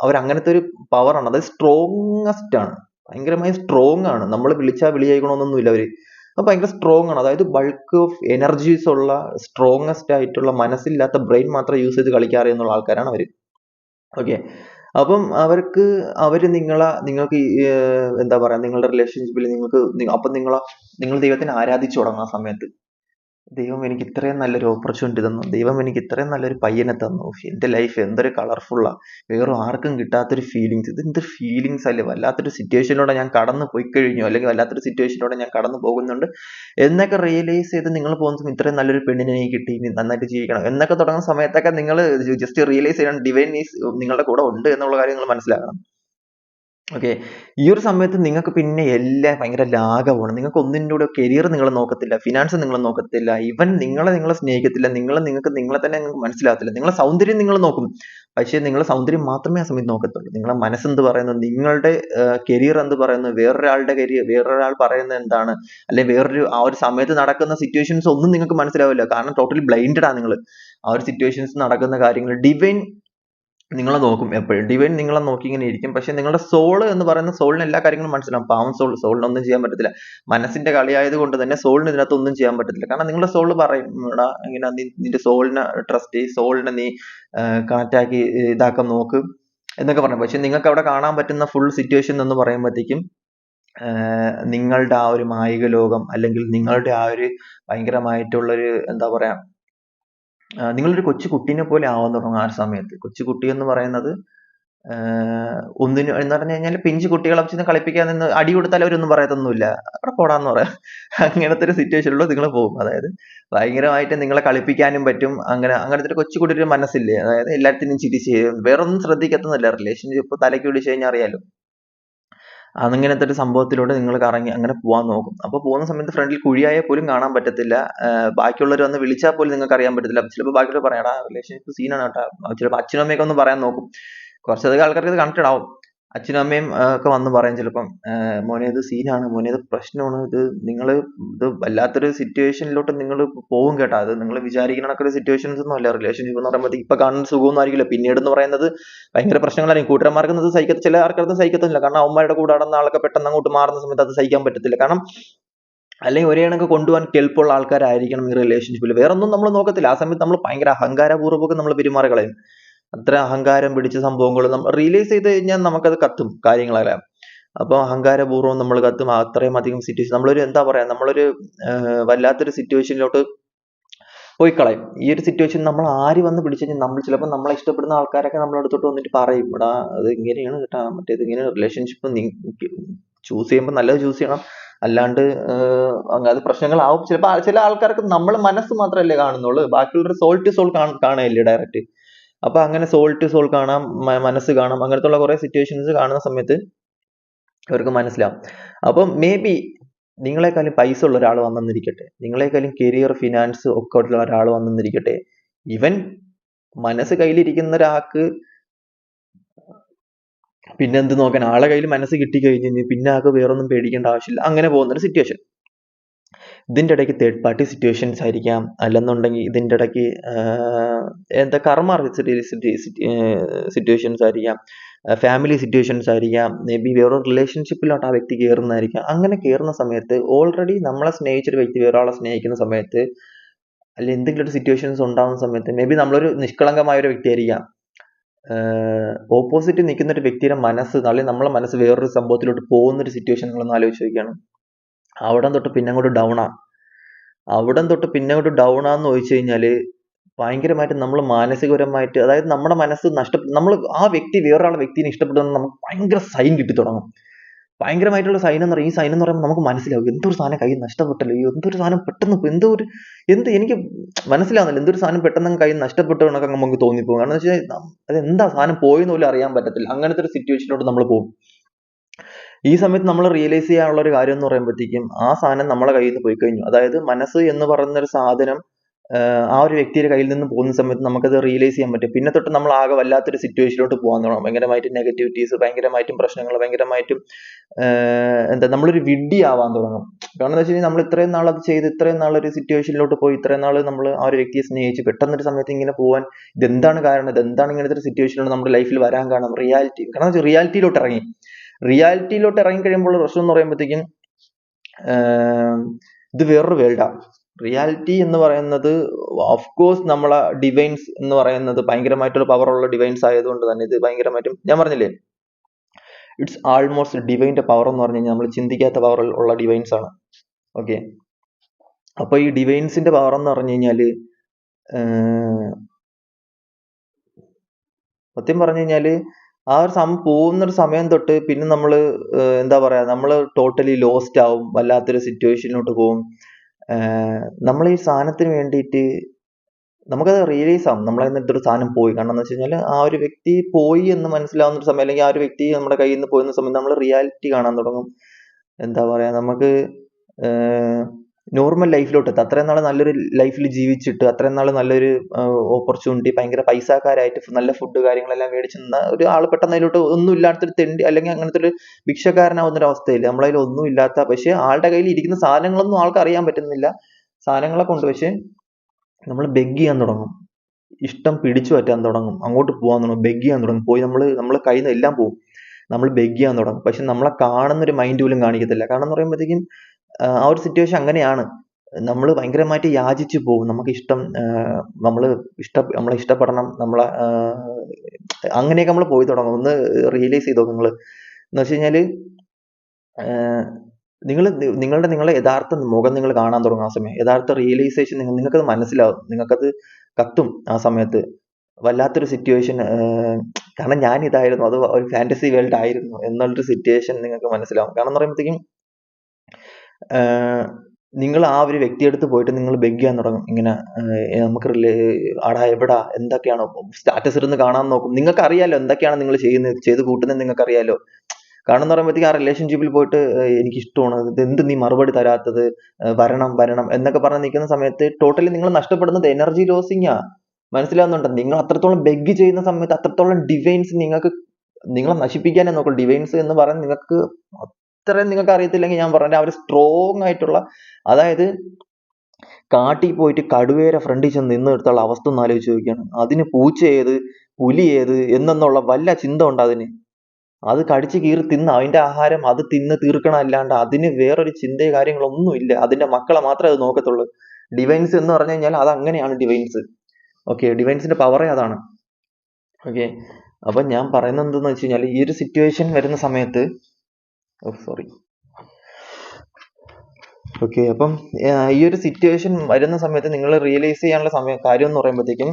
അവർ അങ്ങനത്തെ ഒരു പവറാണ് അത് സ്ട്രോങ്ങസ്റ്റ് ആണ്. ഭയങ്കരമായി സ്ട്രോങ് ആണ്. നമ്മൾ വിളിച്ചാൽ വിളിയായിക്കണമെന്നൊന്നുമില്ല അവർ അത് ഭയങ്കര സ്ട്രോങ് ആണ്. അതായത് ബൾക്ക് ഓഫ് എനർജീസ് ഉള്ള സ്ട്രോങ്ങസ്റ്റ് ആയിട്ടുള്ള മനസ്സില്ലാത്ത ബ്രെയിൻ മാത്രം യൂസ് ചെയ്ത് കളിക്കാറിയുള്ള ആൾക്കാരാണ് അവർ ഓക്കെ അപ്പം അവർക്ക് അവർ നിങ്ങളെ നിങ്ങൾക്ക് എന്താ പറയാ നിങ്ങളുടെ റിലേഷൻഷിപ്പിൽ നിങ്ങൾക്ക് അപ്പം നിങ്ങളെ നിങ്ങൾ ദൈവത്തിനെ ആരാധിച്ചു തുടങ്ങും ആ സമയത്ത്. ദൈവം എനിക്ക് ഇത്രയും നല്ലൊരു ഓപ്പർച്യൂണിറ്റി തന്നു. ദൈവം എനിക്ക് ഇത്രയും നല്ലൊരു പയ്യനെ തന്നു. എന്റെ ലൈഫ് എന്തൊരു കളർഫുള്ളാണ് വേറെ ആർക്കും കിട്ടാത്തൊരു ഫീലിങ്സ് ഇത് എന്ത് ഫീലിങ്സ് അല്ലേ? വല്ലാത്തൊരു സിറ്റുവേഷനിലൂടെ ഞാൻ കടന്നു പോയി കഴിഞ്ഞു. അല്ലെങ്കിൽ വല്ലാത്തൊരു സിറ്റുവേഷനിലൂടെ ഞാൻ കടന്നു പോകുന്നുണ്ട്. എന്നൊക്കെ റിയലൈസ് ചെയ്ത് നിങ്ങൾ പോകുന്ന ഇത്രയും നല്ലൊരു പെണ്ണിനെ എനിക്ക് കിട്ടി. ഇനി നന്നായിട്ട് ജീവിക്കണം. എന്നൊക്കെ തുടങ്ങുന്ന സമയത്തൊക്കെ നിങ്ങൾ ജസ്റ്റ് റിയലൈസ് ചെയ്യണം. ഡിവൈൻ ഈസ് നിങ്ങളുടെ കൂടെ ഉണ്ട് എന്നുള്ള കാര്യം നിങ്ങൾ മനസ്സിലാക്കണം. ഓക്കെ ഈ ഒരു സമയത്ത് നിങ്ങൾക്ക് പിന്നെ എല്ലാം ഭയങ്കര ലാഘവമാണ്. നിങ്ങൾക്ക് ഒന്നിന്റെ കൂടെ കരിയർ നിങ്ങൾ നോക്കത്തില്ല ഫിനാൻസ് നിങ്ങൾ നോക്കത്തില്ല ഇവൻ നിങ്ങളെ നിങ്ങളെ സ്നേഹിക്കത്തില്ല നിങ്ങൾ നിങ്ങൾക്ക് നിങ്ങളെ തന്നെ നിങ്ങൾക്ക് മനസ്സിലാകത്തില്ല. നിങ്ങളെ സൗന്ദര്യം നിങ്ങൾ നോക്കും. പക്ഷേ നിങ്ങളെ സൗന്ദര്യം മാത്രമേ ആ സമയത്ത് നോക്കത്തുള്ളൂ. നിങ്ങളെ മനസ്സെന്ത് പറയുന്നു? നിങ്ങളുടെ കരിയർ എന്ത് പറയുന്നു? വേറൊരാളുടെ കരിയർ വേറൊരാൾ പറയുന്നത് എന്താണ്? അല്ലെ വേറൊരു ആ ഒരു സമയത്ത് നടക്കുന്ന സിറ്റുവേഷൻസ് ഒന്നും നിങ്ങൾക്ക് മനസ്സിലാവില്ല. കാരണം ടോട്ടലി ബ്ലൈൻഡാണ് നിങ്ങൾ ആ ഒരു സിറ്റുവേഷൻസ് നടക്കുന്ന കാര്യങ്ങൾ. ഡിവൈൻ നിങ്ങളെ നോക്കും എപ്പോഴും. ഡിവൈൻ നിങ്ങളെ നോക്കി ഇങ്ങനെ ഇരിക്കും. പക്ഷെ നിങ്ങളുടെ സോൾ എന്ന് പറയുന്ന സോളിന് എല്ലാ കാര്യങ്ങളും മനസ്സിലാവും. പാവം സോൾ സോളിനൊന്നും ചെയ്യാൻ പറ്റത്തില്ല. മനസ്സിന്റെ കളിയായത് കൊണ്ട് തന്നെ സോളിന് ഇതിനകത്ത് ഒന്നും ചെയ്യാൻ പറ്റത്തില്ല. കാരണം നിങ്ങളുടെ സോൾ പറയും എടാ ഇങ്ങനെ നിന്റെ സോളിനെ ട്രസ്റ്റ് സോളിനെ നീ കണക്ട് ആക്കി ഇതാക്കാൻ നോക്ക് എന്നൊക്കെ പറഞ്ഞു പക്ഷെ നിങ്ങൾക്ക് അവിടെ കാണാൻ പറ്റുന്ന ഫുൾ സിറ്റുവേഷൻ എന്ന് പറയുമ്പോഴത്തേക്കും നിങ്ങളുടെ ആ ഒരു മായിക ലോകം അല്ലെങ്കിൽ നിങ്ങളുടെ ആ ഒരു ഭയങ്കരമായിട്ടുള്ളൊരു എന്താ പറയാ നിങ്ങളൊരു കൊച്ചു കുട്ടീനെ പോലെ ആവാൻ തുടങ്ങും ആ ഒരു സമയത്ത്. കൊച്ചു കുട്ടി എന്ന് പറയുന്നത് ഒന്നിനും എന്ന് പറഞ്ഞു കഴിഞ്ഞാൽ പിഞ്ചു കുട്ടികളെ വെച്ച് കളിപ്പിക്കാൻ നിന്ന് അടി കൊടുത്താൽ അവരൊന്നും പറയത്തൊന്നുമില്ല. അവിടെ പോടാന്ന് പറയാം. അങ്ങനത്തെ ഒരു സിറ്റുവേഷനിലൂടെ നിങ്ങൾ പോകും. അതായത് ഭയങ്കരമായിട്ട് നിങ്ങളെ കളിപ്പിക്കാനും പറ്റും. അങ്ങനെ അങ്ങനത്തെ ഒരു കൊച്ചു കുട്ടിയുടെ മനസ്സില്ലേ? അതായത് എല്ലാത്തിനും ചിരിച്ച് വേറൊന്നും ശ്രദ്ധിക്കത്തൊന്നുമില്ല. റിലേഷൻഷിപ്പ് തലയ്ക്ക് പിടിച്ചു കഴിഞ്ഞാൽ അറിയാലോ. അങ്ങനത്തെ ഒരു സംഭവത്തിലൂടെ നിങ്ങൾ കറങ്ങി അങ്ങനെ പോകാൻ നോക്കും. അപ്പോൾ പോകുന്ന സമയത്ത് ഫ്രണ്ടിൽ കുഴിയായ പോലും കാണാൻ പറ്റത്തില്ല. ബാക്കിയുള്ളവർ വന്ന് വിളിച്ചാൽ പോലും നിങ്ങൾക്ക് അറിയാൻ പറ്റത്തില്ല. ചിലപ്പോൾ ബാക്കിയുള്ളവർ പറയാം റിലേഷൻഷിപ്പ് സീനാണ് കേട്ടോ. ചിലപ്പോൾ അച്ഛനും അമ്മയൊക്കെ ഒന്ന് പറയാൻ നോക്കും. കുറച്ചധികം ആൾക്കാർക്ക് ഇത് കണ്ടിട്ട് ആവും. അച്ഛനും അമ്മയും ഒക്കെ വന്ന് പറയും ചിലപ്പം മോനെ ഇത് സീനാണ് മോനെ ഇത് പ്രശ്നമാണ് ഇത് നിങ്ങൾ ഇത് വല്ലാത്തൊരു സിറ്റുവേഷനിലോട്ട് നിങ്ങൾ പോകും കേട്ടോ. അത് നിങ്ങൾ വിചാരിക്കുന്ന കണക്കൊരു സിറ്റുവേഷൻസ് ഒന്നും അല്ല. റിലേഷൻഷിപ്പ് എന്ന് പറയുമ്പോൾ ഇപ്പൊ കാണുന്ന സുഖമൊന്നും ആയിരിക്കില്ല. പിന്നീട് എന്ന് പറയുന്നത് ഭയങ്കര പ്രശ്നങ്ങളായിരിക്കും. കൂട്ടുകാരന്മാർക്ക് അത് സഹിക്കത്ത ചില ആൾക്കാർക്ക് സഹിക്കത്തില്ല കാരണം അവന്മാരുടെ കൂടെ നടന്ന ആളൊക്കെ പെട്ടെന്ന് അങ്ങോട്ട് മാറുന്ന സമയത്ത് അത് സഹിക്കാൻ പറ്റത്തില്ല. കാരണം അല്ലെങ്കിൽ ഒരേ കണക്ക് കൊണ്ടുപോകാൻ കെൽപ്പുള്ള ആൾക്കാരായിരിക്കണം ഈ റിലേഷൻഷിപ്പിൽ വേറെ ഒന്നും നമ്മൾ നോക്കത്തില്ല. ആ സമയത്ത് നമ്മൾ ഭയങ്കര അഹങ്കാരപൂർവമൊക്കെ നമ്മൾ പെരുമാറി അത്ര അഹങ്കാരം പിടിച്ച സംഭവങ്ങൾ നമ്മൾ റിയലൈസ് ചെയ്ത് കഴിഞ്ഞാൽ നമുക്കത് കത്തും കാര്യങ്ങളെല്ലാം. അപ്പൊ അഹങ്കാരപൂർവം നമ്മൾ കത്തും. അത്രയും അധികം സിറ്റുവേഷൻ നമ്മളൊരു എന്താ പറയാ നമ്മളൊരു വല്ലാത്തൊരു സിറ്റുവേഷനിലോട്ട് പോയി കളയും. ഈ ഒരു സിറ്റുവേഷൻ നമ്മൾ ആര് വന്ന് പിടിച്ചു കഴിഞ്ഞാൽ നമ്മൾ ചിലപ്പോൾ നമ്മളെ ഇഷ്ടപ്പെടുന്ന ആൾക്കാരൊക്കെ നമ്മളെ അടുത്തോട്ട് വന്നിട്ട് പറയും ഇവിടെ അത് ഇങ്ങനെയാണ് കേട്ടോ മറ്റേത് ഇങ്ങനെ റിലേഷൻഷിപ്പ് ചൂസ് ചെയ്യുമ്പോൾ നല്ലത് ചൂസ് ചെയ്യണം. അല്ലാണ്ട് അത് പ്രശ്നങ്ങളാവും. ചിലപ്പോൾ ചില ആൾക്കാർക്ക് നമ്മൾ മനസ്സ് മാത്രമല്ലേ കാണുന്നുള്ളൂ. ബാക്കിയുള്ളവരുടെ സോൾ ടു സോൾ കാണുകയല്ലേ ഡയറക്റ്റ് അപ്പൊ അങ്ങനെ സോൾ ടു സോൾ കാണാം മനസ്സ് കാണാം അങ്ങനത്തെ ഉള്ള കുറെ സിറ്റുവേഷൻസ് കാണുന്ന സമയത്ത് അവർക്ക് മനസ്സിലാവും. അപ്പം മേ ബി നിങ്ങളെക്കാളും പൈസ ഉള്ള ഒരാൾ വന്നെന്നിരിക്കട്ടെ നിങ്ങളെക്കാളും കരിയർ ഫിനാൻസ് ഒക്കെ ഉള്ള ഒരാൾ വന്നെന്നിരിക്കട്ടെ ഇവൻ മനസ്സ് കയ്യിലിരിക്കുന്ന ഒരാൾക്ക് പിന്നെന്ത് നോക്കാൻ? ആളെ കയ്യിൽ മനസ്സ് കിട്ടിക്കഴിഞ്ഞ് പിന്നെ ആൾക്ക് വേറൊന്നും പേടിക്കേണ്ട ആവശ്യമില്ല. അങ്ങനെ പോകുന്ന ഒരു സിറ്റുവേഷൻ ഇതിന്റെ ഇടയ്ക്ക് തേർഡ് പാർട്ടി സിറ്റുവേഷൻസ് ആയിരിക്കാം. അല്ലെന്നുണ്ടെങ്കിൽ ഇതിന്റെ ഇടയ്ക്ക് എന്താ കർമ്മ സിറ്റുവേഷൻസ് ആയിരിക്കാം. ഫാമിലി സിറ്റുവേഷൻസ് ആയിരിക്കാം. മേ ബി വേറൊരു റിലേഷൻഷിപ്പിലോട്ട് ആ വ്യക്തി കയറുന്നതായിരിക്കാം. അങ്ങനെ കയറുന്ന സമയത്ത് ഓൾറെഡി നമ്മളെ സ്നേഹിച്ചൊരു വ്യക്തി വേറൊരാളെ സ്നേഹിക്കുന്ന സമയത്ത് അല്ലെങ്കിൽ എന്തെങ്കിലും ഒരു സിറ്റുവേഷൻസ് ഉണ്ടാകുന്ന സമയത്ത് മേ ബി നമ്മളൊരു നിഷ്കളങ്കമായ ഒരു വ്യക്തി ആയിരിക്കാം ഓപ്പോസിറ്റ് നിൽക്കുന്ന ഒരു വ്യക്തിയുടെ മനസ്സ് അല്ലെങ്കിൽ നമ്മളെ മനസ്സ് വേറൊരു സംഭവത്തിലോട്ട് പോകുന്ന ഒരു സിറ്റുവേഷൻ നിങ്ങളൊന്ന് ആലോചിച്ച് നോക്കിയാണ്? അവിടം തൊട്ട് പിന്നെ അങ്ങോട്ട് ഡൗണാ അവിടം തൊട്ട് പിന്നെ അങ്ങോട്ട് ഡൗണാന്ന് ചോദിച്ചു കഴിഞ്ഞാൽ ഭയങ്കരമായിട്ട് നമ്മൾ മാനസികപരമായിട്ട് അതായത് നമ്മുടെ മനസ്സ് നഷ്ട നമ്മൾ ആ വ്യക്തി വേറൊരാളെ വ്യക്തിനെ ഇഷ്ടപ്പെടുന്ന നമുക്ക് ഭയങ്കര സൈൻ കിട്ടി തുടങ്ങും. ഭയങ്കരമായിട്ടുള്ള സൈൻ എന്ന് പറയും ഈ സൈൻ എന്ന് പറയുമ്പോൾ നമുക്ക് മനസ്സിലാവും എന്തൊരു സാധനം കയ്യിൽ നഷ്ടപ്പെട്ടല്ലോ എന്തൊരു സാധനം പെട്ടെന്ന് എന്തോ ഒരു എന്ത് എനിക്ക് മനസ്സിലാവുന്നില്ല എന്തൊരു സാധനം പെട്ടെന്ന് കയ്യിൽ നഷ്ടപ്പെട്ടു എന്നൊക്കെ നമുക്ക് തോന്നിപ്പോകും. കാരണം എന്താ സാധനം പോയെന്ന് പോലും അറിയാൻ പറ്റത്തില്ല. അങ്ങനത്തെ ഒരു സിറ്റുവേഷനിലോട്ട് നമ്മൾ പോകും. ഈ സമയത്ത് നമ്മൾ റിയലൈസ് ചെയ്യാനുള്ള ഒരു കാര്യം എന്ന് പറയുമ്പോഴത്തേക്കും ആ സാധനം നമ്മളെ കയ്യിൽ നിന്ന് പോയി കഴിഞ്ഞു അതായത് മനസ്സ് എന്ന് പറയുന്ന ഒരു സാധനം ആ ഒരു വ്യക്തിയുടെ കയ്യിൽ നിന്ന് പോകുന്ന സമയത്ത് നമുക്കത് റിയലൈസ് ചെയ്യാൻ പറ്റും. പിന്നെ തൊട്ട് നമ്മൾ ആകെ വല്ലാത്തൊരു സിറ്റുവേഷനിലോട്ട് പോകാൻ തുടങ്ങും. ഭയങ്കരമായിട്ട് നെഗറ്റിവിറ്റീസ് ഭയങ്കരമായിട്ടും പ്രശ്നങ്ങൾ ഭയങ്കരമായിട്ടും എന്താ നമ്മളൊരു വിഡ്ഢി ആവാൻ തുടങ്ങും. കാരണം എന്താ വെച്ചാൽ നമ്മൾ ഇത്രയും നാൾ അത് ചെയ്ത് ഇത്രയും നാൾ ഒരു സിറ്റുവേഷനിലോട്ട് പോയി ഇത്രയും നാൾ നമ്മൾ ആ ഒരു വ്യക്തിയെ സ്നേഹിച്ച്. പെട്ടെന്നൊരു സമയത്ത് ഇങ്ങനെ പോകാൻ ഇതെന്താണ് കാരണം? ഇതെന്താണ് ഇങ്ങനത്തെ ഒരു സിറ്റുവേഷനിലോട്ട് നമ്മുടെ ലൈഫിൽ വരാൻ കാരണം? റിയാലിറ്റി കാരണം റിയാലിറ്റിയിലോട്ട് ഇറങ്ങി. റിയാലിറ്റിയിലോട്ട് ഇറങ്ങി കഴിയുമ്പോൾ പ്രശ്നം എന്ന് പറയുമ്പോഴത്തേക്കും ഇത് വേറൊരു വേൾഡാണ് റിയാലിറ്റി എന്ന് പറയുന്നത് ഓഫ് കോഴ്സ് നമ്മളെ ഡിവൈൻസ് എന്ന് പറയുന്നത് ഭയങ്കരമായിട്ടുള്ള പവറുള്ള ഡിവൈൻസ് ആയതുകൊണ്ട് തന്നെ ഇത് ഭയങ്കരമായിട്ടും ഞാൻ പറഞ്ഞില്ലേ? ഇറ്റ്സ് ആൾമോസ്റ്റ് ഡിവൈന്റെ പവർ എന്ന് പറഞ്ഞു കഴിഞ്ഞാൽ നമ്മൾ ചിന്തിക്കാത്ത പവർ ഉള്ള ഡിവൈൻസ് ആണ്. ഓക്കെ അപ്പൊ ഈ ഡിവൈൻസിന്റെ പവർ എന്ന് പറഞ്ഞു കഴിഞ്ഞാൽ ആഹ് സത്യം പറഞ്ഞു കഴിഞ്ഞാൽ ആ ഒരു സം പോകുന്ന ഒരു സമയം തൊട്ട് പിന്നെ നമ്മൾ എന്താ പറയാ നമ്മൾ ടോട്ടലി ലോസ്റ്റ് ആവും വല്ലാത്തൊരു സിറ്റുവേഷനിലോട്ട് പോകും നമ്മൾ ഈ സാധനത്തിന് വേണ്ടിയിട്ട് നമുക്കത് റിയലൈസ് ആവും നമ്മളെ നിന്നിട്ട് ഒരു സാധനം പോയി. കാരണം എന്ന് വെച്ച് കഴിഞ്ഞാൽ ആ ഒരു വ്യക്തി പോയി എന്ന് മനസ്സിലാവുന്ന ഒരു സമയം അല്ലെങ്കിൽ ആ ഒരു വ്യക്തി നമ്മുടെ കയ്യിൽ നിന്ന് പോയിരുന്ന സമയം നമ്മൾ റിയാലിറ്റി കാണാൻ തുടങ്ങും. എന്താ പറയാ നമുക്ക് നോർമൽ ലൈഫിലോട്ട് എത്താം. അത്രയും നാൾ നല്ലൊരു ലൈഫിൽ ജീവിച്ചിട്ട് അത്രയും നാൾ നല്ലൊരു ഓപ്പർച്യൂണിറ്റി ഭയങ്കര പൈസക്കാരായിട്ട് നല്ല ഫുഡ് കാര്യങ്ങളെല്ലാം മേടിച്ച് നിന്ന ഒരു ആൾ പെട്ടെന്ന് അതിലോട്ട് ഒന്നും ഇല്ലാത്തൊരു തെണ്ടി അല്ലെങ്കിൽ അങ്ങനത്തെ ഒരു ഭിക്ഷക്കാരനാവുന്ന ഒരു അവസ്ഥയില്ല നമ്മളതിൽ ഒന്നും ഇല്ലാത്ത പക്ഷേ ആളുടെ കയ്യിൽ ഇരിക്കുന്ന സാധനങ്ങളൊന്നും ആൾക്ക് അറിയാൻ പറ്റുന്നില്ല. സാധനങ്ങളെ കൊണ്ട് പക്ഷെ നമ്മൾ ബെഗ് ചെയ്യാൻ തുടങ്ങും. ഇഷ്ടം പിടിച്ചു പറ്റാൻ തുടങ്ങും. അങ്ങോട്ട് പോകാൻ തുടങ്ങും. ബെഗ് ചെയ്യാൻ തുടങ്ങും. പോയി നമ്മൾ നമ്മൾ കയ്യിൽ നിന്ന് എല്ലാം പോകും. നമ്മൾ ബെഗ് ചെയ്യാൻ തുടങ്ങും. പക്ഷെ നമ്മളെ കാണുന്ന ഒരു മൈൻഡ് പോലും കാണിക്കത്തില്ല. കാരണം എന്ന് പറയുമ്പോഴത്തേക്കും ആ ഒരു സിറ്റുവേഷൻ അങ്ങനെയാണ്. നമ്മൾ ഭയങ്കരമായിട്ട് യാചിച്ചു പോകും. നമുക്ക് ഇഷ്ടം നമ്മൾ ഇഷ്ട നമ്മളെ ഇഷ്ടപ്പെടണം നമ്മളെ അങ്ങനെയൊക്കെ നമ്മൾ പോയി തുടങ്ങും. ഒന്ന് റിയലൈസ് ചെയ്തോ നിങ്ങൾ എന്ന് വെച്ച് കഴിഞ്ഞാൽ നിങ്ങൾ നിങ്ങളുടെ നിങ്ങളെ യഥാർത്ഥ മുഖം നിങ്ങൾ കാണാൻ തുടങ്ങും ആ സമയം. യഥാർത്ഥ റിയലൈസേഷൻ നിങ്ങൾ നിങ്ങൾക്കത് മനസ്സിലാവും. നിങ്ങൾക്കത് കത്തും ആ സമയത്ത്. വല്ലാത്തൊരു സിറ്റുവേഷൻ കാരണം ഞാൻ ഇതായിരുന്നു അത് ഒരു ഫാന്റസി വേൾഡ് ആയിരുന്നു. എന്നുള്ളൊരു സിറ്റുവേഷൻ നിങ്ങൾക്ക് മനസ്സിലാവും. കാരണം എന്ന് പറയുമ്പോഴത്തേക്കും നിങ്ങൾ ആ ഒരു വ്യക്തിയുടെ അടുത്ത് പോയിട്ട് നിങ്ങൾ ബെഗ് ചെയ്യാൻ തുടങ്ങും. ഇങ്ങനെ നമുക്ക് ആടാ എവിടാ? എന്തൊക്കെയാണോ? സ്റ്റാറ്റസ് ഇരുന്ന് കാണാൻ നോക്കും. നിങ്ങൾക്ക് അറിയാലോ എന്തൊക്കെയാണ് നിങ്ങൾ ചെയ്യുന്നത്? ചെയ്ത് കൂട്ടുന്നത് നിങ്ങൾക്ക് അറിയാലോ കാരണം എന്ന് പറയുമ്പോഴത്തേക്ക് ആ റിലേഷൻഷിപ്പിൽ പോയിട്ട് എനിക്ക് ഇഷ്ടമാണ് ഇത് എന്ത് നീ മറുപടി തരാത്തത്? വരണം വരണം എന്നൊക്കെ പറഞ്ഞ് നിൽക്കുന്ന സമയത്ത് ടോട്ടലി നിങ്ങൾ നഷ്ടപ്പെടുന്നത് എനർജി ലോസിംഗ് ആ. മനസ്സിലാവുന്നുണ്ടോ? നിങ്ങൾ അത്രത്തോളം ബെഗ് ചെയ്യുന്ന സമയത്ത് അത്രത്തോളം ഡിവൈൻസ് നിങ്ങൾക്ക് നിങ്ങളെ നശിപ്പിക്കാനേ നോക്കും. ഡിവൈൻസ് എന്ന് പറഞ്ഞാൽ നിങ്ങൾക്ക് അത്രയും നിങ്ങൾക്ക് അറിയത്തില്ലെങ്കിൽ ഞാൻ പറഞ്ഞ അവർ സ്ട്രോങ് ആയിട്ടുള്ള അതായത് കാട്ടിൽ പോയിട്ട് കടുവേര ഫ്രണ്ടിൽ ചെന്ന് നിന്ന് എടുത്തുള്ള അവസ്ഥ ഒന്ന് ആലോചിച്ച് നോക്കിയാണ്. അതിന് പൂച്ച ഏത് പുലി ഏത് എന്നുള്ള വല്ല ചിന്ത ഉണ്ട് അതിന്? അത് കടിച്ച് കീറി തിന്ന് അതിന്റെ ആഹാരം അത് തിന്ന് തീർക്കണ അല്ലാണ്ട് അതിന് വേറൊരു ചിന്തയോ കാര്യങ്ങളൊന്നും ഇല്ല. അതിന്റെ മക്കളെ മാത്രമേ അത് നോക്കത്തുള്ളൂ. ഡിവൈൻസ് എന്ന് പറഞ്ഞു കഴിഞ്ഞാൽ അത് അങ്ങനെയാണ് ഡിവൈൻസ് ഓക്കെ ഡിവൈൻസിന്റെ പവറേ അതാണ്. ഓക്കെ അപ്പൊ ഞാൻ പറയുന്നത് എന്തെന്ന് വെച്ച് കഴിഞ്ഞാൽ ഈ ഒരു സിറ്റുവേഷൻ വരുന്ന സമയത്ത് സോറി ഓക്കെ അപ്പം ഈ ഒരു സിറ്റുവേഷൻ വരുന്ന സമയത്ത് നിങ്ങൾ റിയലൈസ് ചെയ്യാനുള്ള സമയം കാര്യം എന്ന് പറയുമ്പോഴത്തേക്കും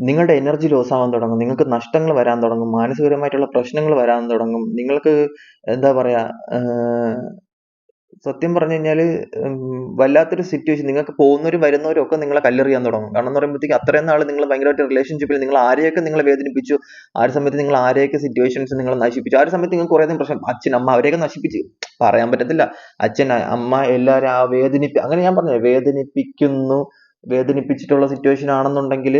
നിങ്ങളുടെ എനർജി ലോസ് ആവാൻ തുടങ്ങും. നിങ്ങൾക്ക് നഷ്ടങ്ങൾ വരാൻ തുടങ്ങും. മാനസികപരമായിട്ടുള്ള പ്രശ്നങ്ങൾ വരാൻ തുടങ്ങും. നിങ്ങൾക്ക് എന്താ പറയാ സത്യം പറഞ്ഞു കഴിഞ്ഞാൽ വല്ലാത്തൊരു സിറ്റുവേഷൻ നിങ്ങൾക്ക് പോകുന്നവരും വരുന്നവരും ഒക്കെ നിങ്ങളെ കല്ലെറിയാൻ തുടങ്ങും. കാരണം എന്ന് പറയുമ്പോഴത്തേക്ക് അത്രയും നാൾ നിങ്ങൾ ഭയങ്കരമായിട്ട് റിലേഷൻഷിപ്പിൽ നിങ്ങൾ ആരെയൊക്കെ നിങ്ങളെ വേദനിപ്പിച്ചു ആ ഒരു സമയത്ത് നിങ്ങൾ ആരെയൊക്കെ സിറ്റുവേഷൻസ് നിങ്ങൾ നശിപ്പിച്ചു ആ ഒരു സമയത്ത് നിങ്ങൾക്ക് കുറേ പ്രശ്നം അച്ഛൻ അമ്മ അവരെയൊക്കെ നശിപ്പിച്ച്. പറയാൻ പറ്റത്തില്ല. അച്ഛൻ അമ്മ എല്ലാവരും ആ വേദനിപ്പി അങ്ങനെ ഞാൻ പറഞ്ഞു വേദനിപ്പിക്കുന്നു വേദനിപ്പിച്ചിട്ടുള്ള സിറ്റുവേഷൻ ആണെന്നുണ്ടെങ്കിൽ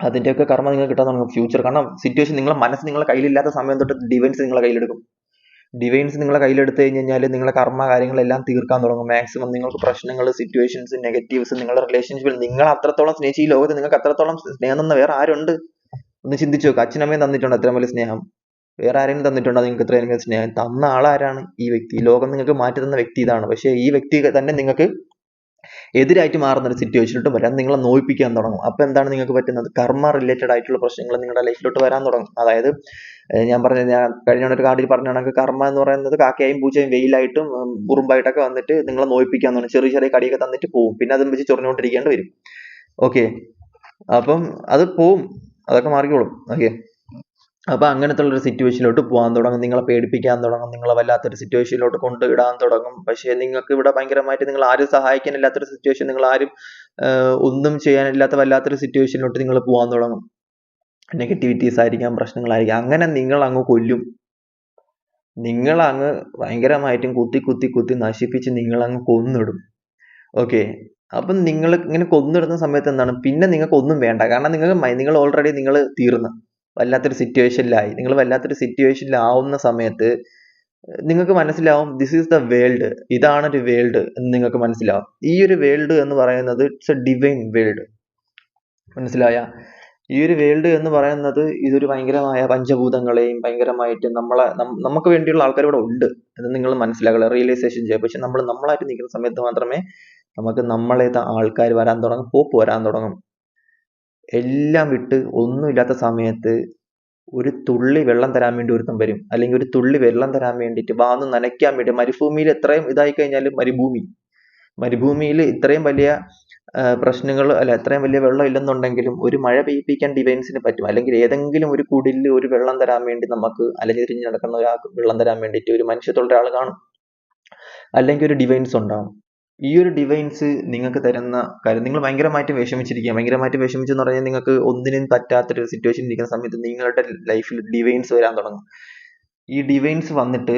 അതിന്റെയൊക്കെ കർമ്മ നിങ്ങൾക്ക് കിട്ടാൻ തുടങ്ങും ഫ്യൂച്ചർ കാരണം സിറ്റുവേഷൻ നിങ്ങളെ മനസ്സ് നിങ്ങളെ കയ്യിലില്ലാത്ത സമയം തൊട്ട് ഡിവൈൻസ് നിങ്ങളെ കയ്യിലെടുക്കും. ഡിവൈൻസ് നിങ്ങളെ കയ്യിലെടുത്ത് കഴിഞ്ഞ് കഴിഞ്ഞാൽ നിങ്ങളുടെ കർമ്മ കാര്യങ്ങളെല്ലാം തീർക്കാൻ തുടങ്ങും. മാക്സിമം നിങ്ങൾക്ക് പ്രശ്നങ്ങൾ സിറ്റുവേഷൻസ് നെഗറ്റീവ്സ് നിങ്ങളുടെ റിലേഷൻഷിപ്പിൽ നിങ്ങൾ അത്രത്തോളം സ്നേഹിച്ച് ഈ ലോകത്ത് നിങ്ങൾക്ക് അത്രത്തോളം സ്നേഹം തന്ന വേറെ ആരുണ്ട്? ഒന്ന് ചിന്തിച്ചു നോക്കുക അച്ഛനമ്മയും തന്നിട്ടുണ്ട് അത്രയും വലിയ സ്നേഹം. വേറെ ആരെങ്കിലും തന്നിട്ടുണ്ടോ നിങ്ങൾക്ക് ഇത്രയും വലിയ സ്നേഹം? തന്ന ആളാരാണ് ഈ വ്യക്തി? ലോകം നിങ്ങൾക്ക് മാറ്റി തന്ന വ്യക്തി ഇതാണ്. പക്ഷേ ഈ വ്യക്തി തന്നെ നിങ്ങൾക്ക് എതിരായിട്ട് മാറുന്ന ഒരു സിറ്റുവേഷനിലോട്ട് വരാൻ നിങ്ങളെ നോയിപ്പിക്കാൻ തുടങ്ങും. അപ്പൊ എന്താണ് നിങ്ങൾക്ക് പറ്റുന്നത്? കർമ്മ റിലേറ്റഡ് ആയിട്ടുള്ള പ്രശ്നങ്ങൾ നിങ്ങളുടെ ലൈഫിലോട്ട് വരാൻ തുടങ്ങും. അതായത് ഞാൻ പറഞ്ഞ ഞാൻ കഴിഞ്ഞ ഒരു കാർഡിൽ പറഞ്ഞ കണക്ക് കർമ്മ എന്ന് പറയുന്നത് കാക്കയും പൂച്ചയും വെയിലായിട്ടും ഉറുമ്പായിട്ടൊക്കെ വന്നിട്ട് നിങ്ങളെ നോയിപ്പിക്കാൻ തുടങ്ങും. ചെറിയ ചെറിയ കടിയൊക്കെ തന്നിട്ട് പോവും. പിന്നെ അതും വെച്ച് ചൊറിഞ്ഞുകൊണ്ടിരിക്കേണ്ടി വരും. ഓക്കെ. അപ്പം അത് പോവും. അതൊക്കെ മാറിക്കോളും. ഓക്കെ. അപ്പൊ അങ്ങനത്തെ ഉള്ളൊരു സിറ്റുവേഷനിലോട്ട് പോകാൻ തുടങ്ങും. നിങ്ങളെ പേടിപ്പിക്കാൻ തുടങ്ങും. നിങ്ങളെ വല്ലാത്തൊരു സിറ്റുവേഷനിലോട്ട് കൊണ്ടിടാൻ തുടങ്ങും. പക്ഷേ നിങ്ങൾക്ക് ഇവിടെ ഭയങ്കരമായിട്ട് നിങ്ങൾ ആരും സഹായിക്കാനില്ലാത്തൊരു സിറ്റുവേഷൻ നിങ്ങൾ ആരും ഒന്നും ചെയ്യാനില്ലാത്ത വല്ലാത്തൊരു സിറ്റുവേഷനിലോട്ട് നിങ്ങൾ പോകാൻ തുടങ്ങും. നെഗറ്റിവിറ്റീസ് ആയിരിക്കാം പ്രശ്നങ്ങളായിരിക്കാം. അങ്ങനെ നിങ്ങൾ അങ്ങ് കൊല്ലും. നിങ്ങൾ അങ്ങ് ഭയങ്കരമായിട്ടും കുത്തി കുത്തി കുത്തി നശിപ്പിച്ച് നിങ്ങൾ അങ്ങ് കൊന്നിടും. ഓക്കെ അപ്പം നിങ്ങൾ ഇങ്ങനെ കൊന്നിടുന്ന സമയത്ത് എന്താണ്? പിന്നെ നിങ്ങൾക്ക് ഒന്നും വേണ്ട. കാരണം നിങ്ങൾ നിങ്ങൾ ഓൾറെഡി നിങ്ങൾ തീർന്നു. വല്ലാത്തൊരു സിറ്റുവേഷനിലായി നിങ്ങൾ വല്ലാത്തൊരു സിറ്റുവേഷനിലാവുന്ന സമയത്ത് നിങ്ങൾക്ക് മനസ്സിലാവും ദിസ് ഈസ് ദ വേൾഡ് ഇതാണ് ഒരു വേൾഡ് എന്ന് നിങ്ങൾക്ക് മനസ്സിലാവും. ഈ ഒരു വേൾഡ് എന്ന് പറയുന്നത് ഇറ്റ്സ് എ ഡിവൈൻ വേൾഡ് മനസ്സിലായ? ഈ ഒരു വേൾഡ് എന്ന് പറയുന്നത് ഇതൊരു ഭയങ്കരമായ പഞ്ചഭൂതങ്ങളെയും ഭയങ്കരമായിട്ട് നമ്മളെ നമുക്ക് വേണ്ടിയുള്ള ആൾക്കാർ ഇവിടെ ഉണ്ട്. എന്ന് നിങ്ങൾ മനസ്സിലാക്കുക റിയലൈസേഷൻ ചെയ്യുക പക്ഷെ നമ്മൾ നമ്മളായിട്ട് നിൽക്കുന്ന സമയത്ത് മാത്രമേ നമുക്ക് നമ്മളേത ആൾക്കാർ വരാൻ തുടങ്ങും. പോപ്പ് വരാൻ തുടങ്ങും. എല്ലാം വിട്ട് ഒന്നുമില്ലാത്ത സമയത്ത് ഒരു തുള്ളി വെള്ളം തരാൻ വേണ്ടി ഒരുത്തം വരും. അല്ലെങ്കിൽ ഒരു തുള്ളി വെള്ളം തരാൻ വേണ്ടിയിട്ട് വാന്ന് നനയ്ക്കാൻ വേണ്ടി മരുഭൂമിയിൽ എത്രയും ഇതായി കഴിഞ്ഞാലും മരുഭൂമി. മരുഭൂമിയിൽ ഇത്രയും വലിയ പ്രശ്നങ്ങൾ അല്ല അത്രയും വലിയ വെള്ളം ഇല്ലെന്നുണ്ടെങ്കിലും ഒരു മഴ പെയ്യിപ്പിക്കാൻ ഡിവൈൻസിന് പറ്റും. അല്ലെങ്കിൽ ഏതെങ്കിലും ഒരു കുടിലിൽ ഒരു വെള്ളം തരാൻ വേണ്ടി നമുക്ക് അലഞ്ഞിരിഞ്ഞ് നടക്കുന്ന ഒരാൾക്ക് വെള്ളം തരാൻ വേണ്ടിയിട്ട് ഒരു മനുഷ്യത്തുള്ള ഒരാൾ കാണും. അല്ലെങ്കിൽ ഒരു ഡിവൈൻസ് ഉണ്ടാവും. ഈ ഒരു ഡിവൈൻസ് നിങ്ങൾക്ക് തരുന്ന കാര്യം നിങ്ങൾ ഭയങ്കരമായിട്ട് വിഷമിച്ചിരിക്കുക. ഭയങ്കരമായിട്ട് വിഷമിച്ചെന്ന് പറഞ്ഞാൽ നിങ്ങൾക്ക് ഒന്നിനും പറ്റാത്തൊരു സിറ്റുവേഷൻ ഇരിക്കുന്ന സമയത്ത് നിങ്ങളുടെ ലൈഫിൽ ഡിവൈൻസ് വരാൻ തുടങ്ങും. ഈ ഡിവൈൻസ് വന്നിട്ട്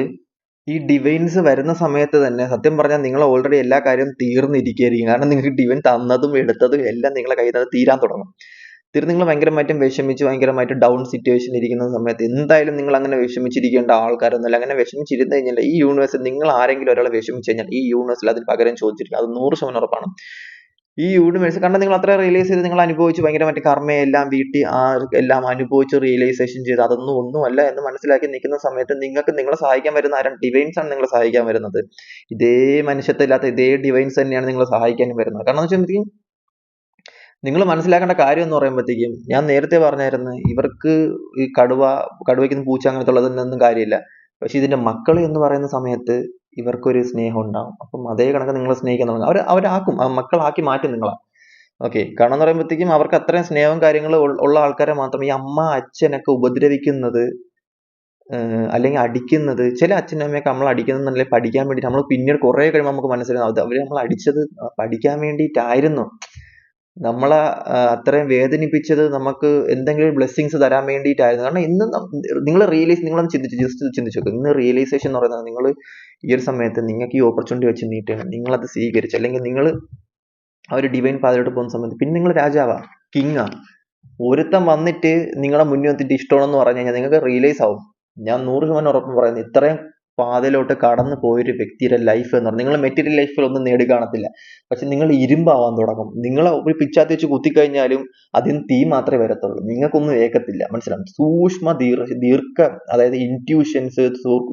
ഈ ഡിവൈൻസ് വരുന്ന സമയത്ത് തന്നെ സത്യം പറഞ്ഞാൽ നിങ്ങൾ ഓൾറെഡി എല്ലാ കാര്യവും തീർന്നിരിക്കുകയായിരിക്കും. കാരണം നിങ്ങൾക്ക് ഡിവൈൻ തന്നതും എടുത്തതും എല്ലാം നിങ്ങളെ കയ്യിൽ നിന്ന് തീരാൻ തുടങ്ങും. തീർന്ന് നിങ്ങൾ ഭയങ്കരമായിട്ടും വിഷമിച്ച് ഭയങ്കരമായിട്ട് ഡൗൺ സിറ്റുവേഷൻ ഇരിക്കുന്ന സമയത്ത് എന്തായാലും നിങ്ങൾ അങ്ങനെ വിഷമിച്ചിരിക്കേണ്ട ആൾക്കാരൊന്നുമല്ല. അങ്ങനെ വിഷമിച്ചിരുന്നു കഴിഞ്ഞാൽ ഈ യൂണിവേഴ്സിൽ നിങ്ങൾ ആരെങ്കിലും ഒരാളെ വിഷമിച്ച് കഴിഞ്ഞാൽ ഈ യൂണിവേഴ്സിൽ അതിന് പകരം ചോദിച്ചിരിക്കും. അത് നൂറ് ശതമാനം ഉറപ്പാണ്. ഈ യൂണിവേഴ്സ് കാരണം നിങ്ങൾ അത്ര റിയലൈസ് ചെയ്ത് നിങ്ങൾ അനുഭവിച്ച്. മറ്റേ കർമ്മയെല്ലാം വീട്ടി ആ എല്ലാം അനുഭവിച്ച് റിയലൈസേഷൻ ചെയ്ത്. അതൊന്നും ഒന്നുമല്ല എന്ന് മനസ്സിലാക്കി നിൽക്കുന്ന സമയത്ത് നിങ്ങൾക്ക് നിങ്ങളെ സഹായിക്കാൻ വരുന്ന ആരാണ്? ഡിവൈൻസ് ആണ് നിങ്ങളെ സഹായിക്കാൻ വരുന്നത്. ഇതേ മനുഷ്യത്തില്ലാത്ത ഇതേ ഡിവൈൻസ് തന്നെയാണ് നിങ്ങളെ സഹായിക്കാനും വരുന്നത്. കാരണം എന്ന് വെച്ചാൽ നിങ്ങൾ മനസ്സിലാക്കേണ്ട കാര്യം എന്ന് പറയുമ്പോഴത്തേക്കും ഞാൻ നേരത്തെ പറഞ്ഞായിരുന്നു ഇവർക്ക് ഈ കടുവ കടുവയ്ക്കൊന്നും പൂച്ച അങ്ങനത്തെ ഉള്ളതൊന്നും കാര്യമില്ല. പക്ഷെ ഇതിന്റെ മക്കൾ എന്ന് പറയുന്ന സമയത്ത് ഇവർക്കൊരു സ്നേഹം ഉണ്ടാവും. അപ്പം അതേ കണക്ക് നിങ്ങളെ സ്നേഹിക്കാൻ തുടങ്ങും. അവർ അവരാക്കും. മക്കളാക്കി മാറ്റും നിങ്ങളെ. ഓക്കെ. കാരണം എന്ന് പറയുമ്പോഴത്തേക്കും അവർക്ക് അത്രയും സ്നേഹവും കാര്യങ്ങളും ഉള്ള ആൾക്കാരെ മാത്രം ഈ അമ്മ അച്ഛനൊക്കെ ഉപദ്രവിക്കുന്നത് അല്ലെങ്കിൽ അടിക്കുന്നത് ചില അച്ഛനും അമ്മയൊക്കെ നമ്മൾ നല്ല പഠിക്കാൻ വേണ്ടി നമ്മൾ പിന്നീട് കുറേ കഴിയുമ്പോൾ നമുക്ക് മനസ്സിലാവും. അത് അവർ നമ്മൾ അടിച്ചത് പഠിക്കാൻ വേണ്ടിയിട്ടായിരുന്നു. നമ്മളെ അത്രയും വേദനിപ്പിച്ചത് നമുക്ക് എന്തെങ്കിലും ബ്ലെസ്സിങ്സ് തരാൻ വേണ്ടിയിട്ടായിരുന്നു. കാരണം ഇന്ന് നിങ്ങൾ റിയലൈസ് നിങ്ങളൊന്ന് ചിന്തിച്ചു ജസ്റ്റ് ചിന്തിച്ചു നോക്കുക ഇന്ന് റിയലൈസേഷൻ എന്ന് പറയുന്നത് നിങ്ങൾ ഈ ഒരു സമയത്ത് നിങ്ങൾക്ക് ഈ ഓപ്പർച്യൂണിറ്റി വെച്ച് നീട്ടണം നിങ്ങളത് സ്വീകരിച്ച് അല്ലെങ്കിൽ നിങ്ങൾ ആ ഒരു ഡിവൈൻ പാതയിലോട്ട് പോകുന്ന സമയത്ത് പിന്നെ നിങ്ങൾ രാജാവാ കിങ്ങാ ഒരുത്തം വന്നിട്ട് നിങ്ങളെ മുന്നിൽ വന്നിട്ട് ഇഷ്ടമാണെന്ന് പറഞ്ഞു കഴിഞ്ഞാൽ നിങ്ങൾക്ക് റിയലൈസ് ആവും. ഞാൻ നൂറ് ശതമാനം ഉറപ്പ് പറയുന്നു. ഇത്രയും പാതയിലോട്ട് കടന്നു പോയൊരു വ്യക്തിയുടെ ലൈഫ് എന്ന് പറഞ്ഞാൽ നിങ്ങൾ മെറ്റീരിയൽ ലൈഫിൽ ഒന്നും നേടി കാണത്തില്ല പക്ഷെ നിങ്ങൾ ഇരുമ്പാവാൻ തുടങ്ങും. നിങ്ങളെ ഒരു പിച്ചാത്തി വെച്ച് കുത്തിക്കഴിഞ്ഞാലും അതിന് തീ മാത്രമേ വരത്തുള്ളൂ. നിങ്ങൾക്കൊന്നും ഏക്കത്തില്ല. മനസ്സിലാവും സൂക്ഷ്മ ദീർ ദീർഘ അതായത് ഇന്റ്യൂഷൻസ്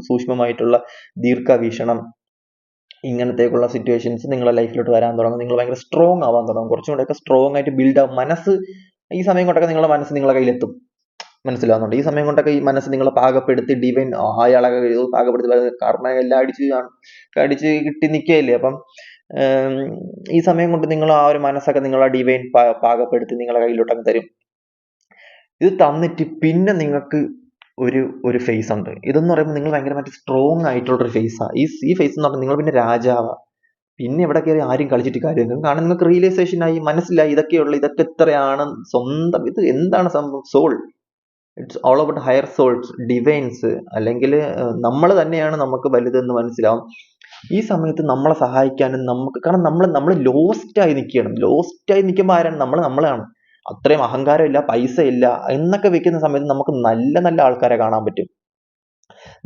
സൂക്ഷ്മമായിട്ടുള്ള ദീർഘവീക്ഷണം ഇങ്ങനത്തേക്കുള്ള സിറ്റുവേഷൻസ് നിങ്ങളുടെ ലൈഫിലോട്ട് വരാൻ തുടങ്ങും. നിങ്ങൾ ഭയങ്കര സ്ട്രോങ് ആവാൻ തുടങ്ങും. കുറച്ചും കൂടെയൊക്കെ സ്ട്രോങ് ആയിട്ട് ബിൽഡ് ആവും. മനസ്സ് ഈ സമയം കൊണ്ടൊക്കെ നിങ്ങളുടെ മനസ്സ് നിങ്ങളുടെ കയ്യിലെത്തും. മനസ്സിലാവുന്നുണ്ട്. ഈ സമയം കൊണ്ടൊക്കെ ഈ മനസ്സ് നിങ്ങളെ പാകപ്പെടുത്തി ഡിവൈൻ അയാളൊക്കെ പാകപ്പെടുത്തി കർമ്മ എല്ലാം അടിച്ച് അടിച്ച് കിട്ടി നിൽക്കുകയല്ലേ അപ്പം ഈ സമയം കൊണ്ട് നിങ്ങൾ ആ ഒരു മനസ്സൊക്കെ നിങ്ങൾ ആ ഡിവൈൻ പാകപ്പെടുത്തി നിങ്ങളെ കയ്യിലോട്ടങ്ങ് തരും. ഇത് തന്നിട്ട് പിന്നെ നിങ്ങൾക്ക് ഒരു ഒരു ഫേസ് ഉണ്ട്. ഇതെന്ന് പറയുമ്പോൾ നിങ്ങൾ ഭയങ്കരമായിട്ട് സ്ട്രോങ് ആയിട്ടുള്ള ഒരു ഫേസാണ് ഈ ഈ ഫേസ് എന്ന് പറഞ്ഞാൽ നിങ്ങൾ പിന്നെ രാജാവാ. പിന്നെ ഇവിടെ കയറി ആരും കളിച്ചിട്ട് കാര്യം കാരണം നിങ്ങൾക്ക് റിയലൈസേഷൻ ആയി മനസ്സിലായി ഇതൊക്കെയുള്ള ഇതൊക്കെ എത്രയാണ് സ്വന്തം ഇത് എന്താണ് സംഭവം? Soul it's all about higher souls divines അല്ലെങ്കിൽ നമ്മൾ തന്നെയാണ് നമുക്ക് വലുതെന്ന് മനസ്സിലാവും. ഈ സമയത്ത് നമ്മളെ സഹായിക്കാനും നമുക്ക് കാരണം നമ്മൾ നമ്മൾ ലോസ്റ്റ് ആയി നിൽക്കുകയാണ്. ലോസ്റ്റ് ആയി നിൽക്കുമ്പോൾ ആരാണ്? നമ്മൾ നമ്മളാണ്. അത്രയും അഹങ്കാരമില്ല പൈസ ഇല്ല എന്നൊക്കെ വെക്കുന്ന സമയത്ത് നമുക്ക് നല്ല നല്ല ആൾക്കാരെ കാണാൻ പറ്റും.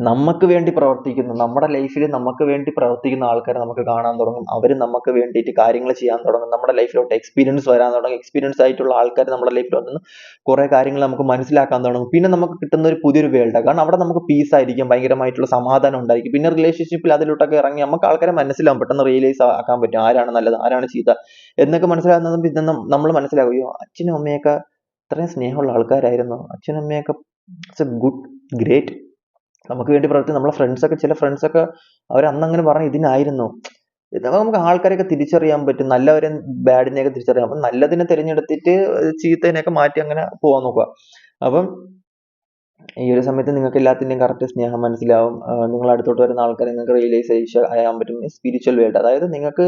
നമുക്ക് വേണ്ടി പ്രവർത്തിക്കുന്ന നമ്മുടെ ലൈഫിൽ നമുക്ക് വേണ്ടി പ്രവർത്തിക്കുന്ന ആൾക്കാരെ നമുക്ക് കാണാൻ തുടങ്ങും. അവർ നമുക്ക് വേണ്ടിയിട്ട് കാര്യങ്ങൾ ചെയ്യാൻ തുടങ്ങും. നമ്മുടെ ലൈഫിലോട്ട് എക്സ്പീരിയൻസ് വരാൻ തുടങ്ങും. എക്സ്പീരിയൻസ് ആയിട്ടുള്ള ആൾക്കാർ നമ്മുടെ ലൈഫിൽ വന്ന് കുറേ കാര്യങ്ങൾ നമുക്ക് മനസ്സിലാക്കാൻ തുടങ്ങും. പിന്നെ നമുക്ക് കിട്ടുന്ന ഒരു പുതിയൊരു വേൾഡ് കാരണം അവിടെ നമുക്ക് പീസ് ആയിരിക്കും ഭയങ്കരമായിട്ടുള്ള സമാധാനം ഉണ്ടായിരിക്കും. പിന്നെ റിലേഷൻഷിപ്പിൽ അതിലോട്ടൊക്കെ ഇറങ്ങി നമുക്ക് ആൾക്കാരെ മനസ്സിലാവും. പെട്ടെന്ന് റിയലൈസ് ആക്കാൻ പറ്റും. ആരാണ് നല്ലത്? ആരാണ് ചീത്ത? എന്നൊക്കെ മനസ്സിലാകുന്നതും പിന്നെ നമ്മൾ മനസ്സിലാകും. അയ്യോ അച്ഛനും അമ്മയൊക്കെ ഇത്രയും സ്നേഹമുള്ള ആൾക്കാരായിരുന്നു. അച്ഛനും അമ്മയൊക്കെ ഇറ്റ്സ് എ ഗുഡ് ഗ്രേറ്റ് നമുക്ക് വേണ്ടി പ്രവർത്തി നമ്മളെ ഫ്രണ്ട്സൊക്കെ ചില ഫ്രണ്ട്സൊക്കെ അങ്ങനെ പറഞ്ഞു ഇതിനായിരുന്നു. നമുക്ക് ആൾക്കാരെയൊക്കെ തിരിച്ചറിയാൻ പറ്റും. നല്ലവരെ ബാഡിനെയൊക്കെ തിരിച്ചറിയാം അപ്പം നല്ലതിനെ തിരഞ്ഞെടുത്തിട്ട് ചീത്തതിനെയൊക്കെ മാറ്റി അങ്ങനെ പോകാൻ നോക്കുക. അപ്പം ഈ ഒരു സമയത്ത് നിങ്ങൾക്ക് എല്ലാത്തിന്റെയും കറക്റ്റ് സ്നേഹം മനസ്സിലാവും. നിങ്ങൾ അടുത്തോട്ട് വരുന്ന ആൾക്കാരെ നിങ്ങൾക്ക് റിയലൈസ് ചെയ്യാൻ പറ്റും. സ്പിരിച്വൽ വേൾഡ് അതായത് നിങ്ങൾക്ക്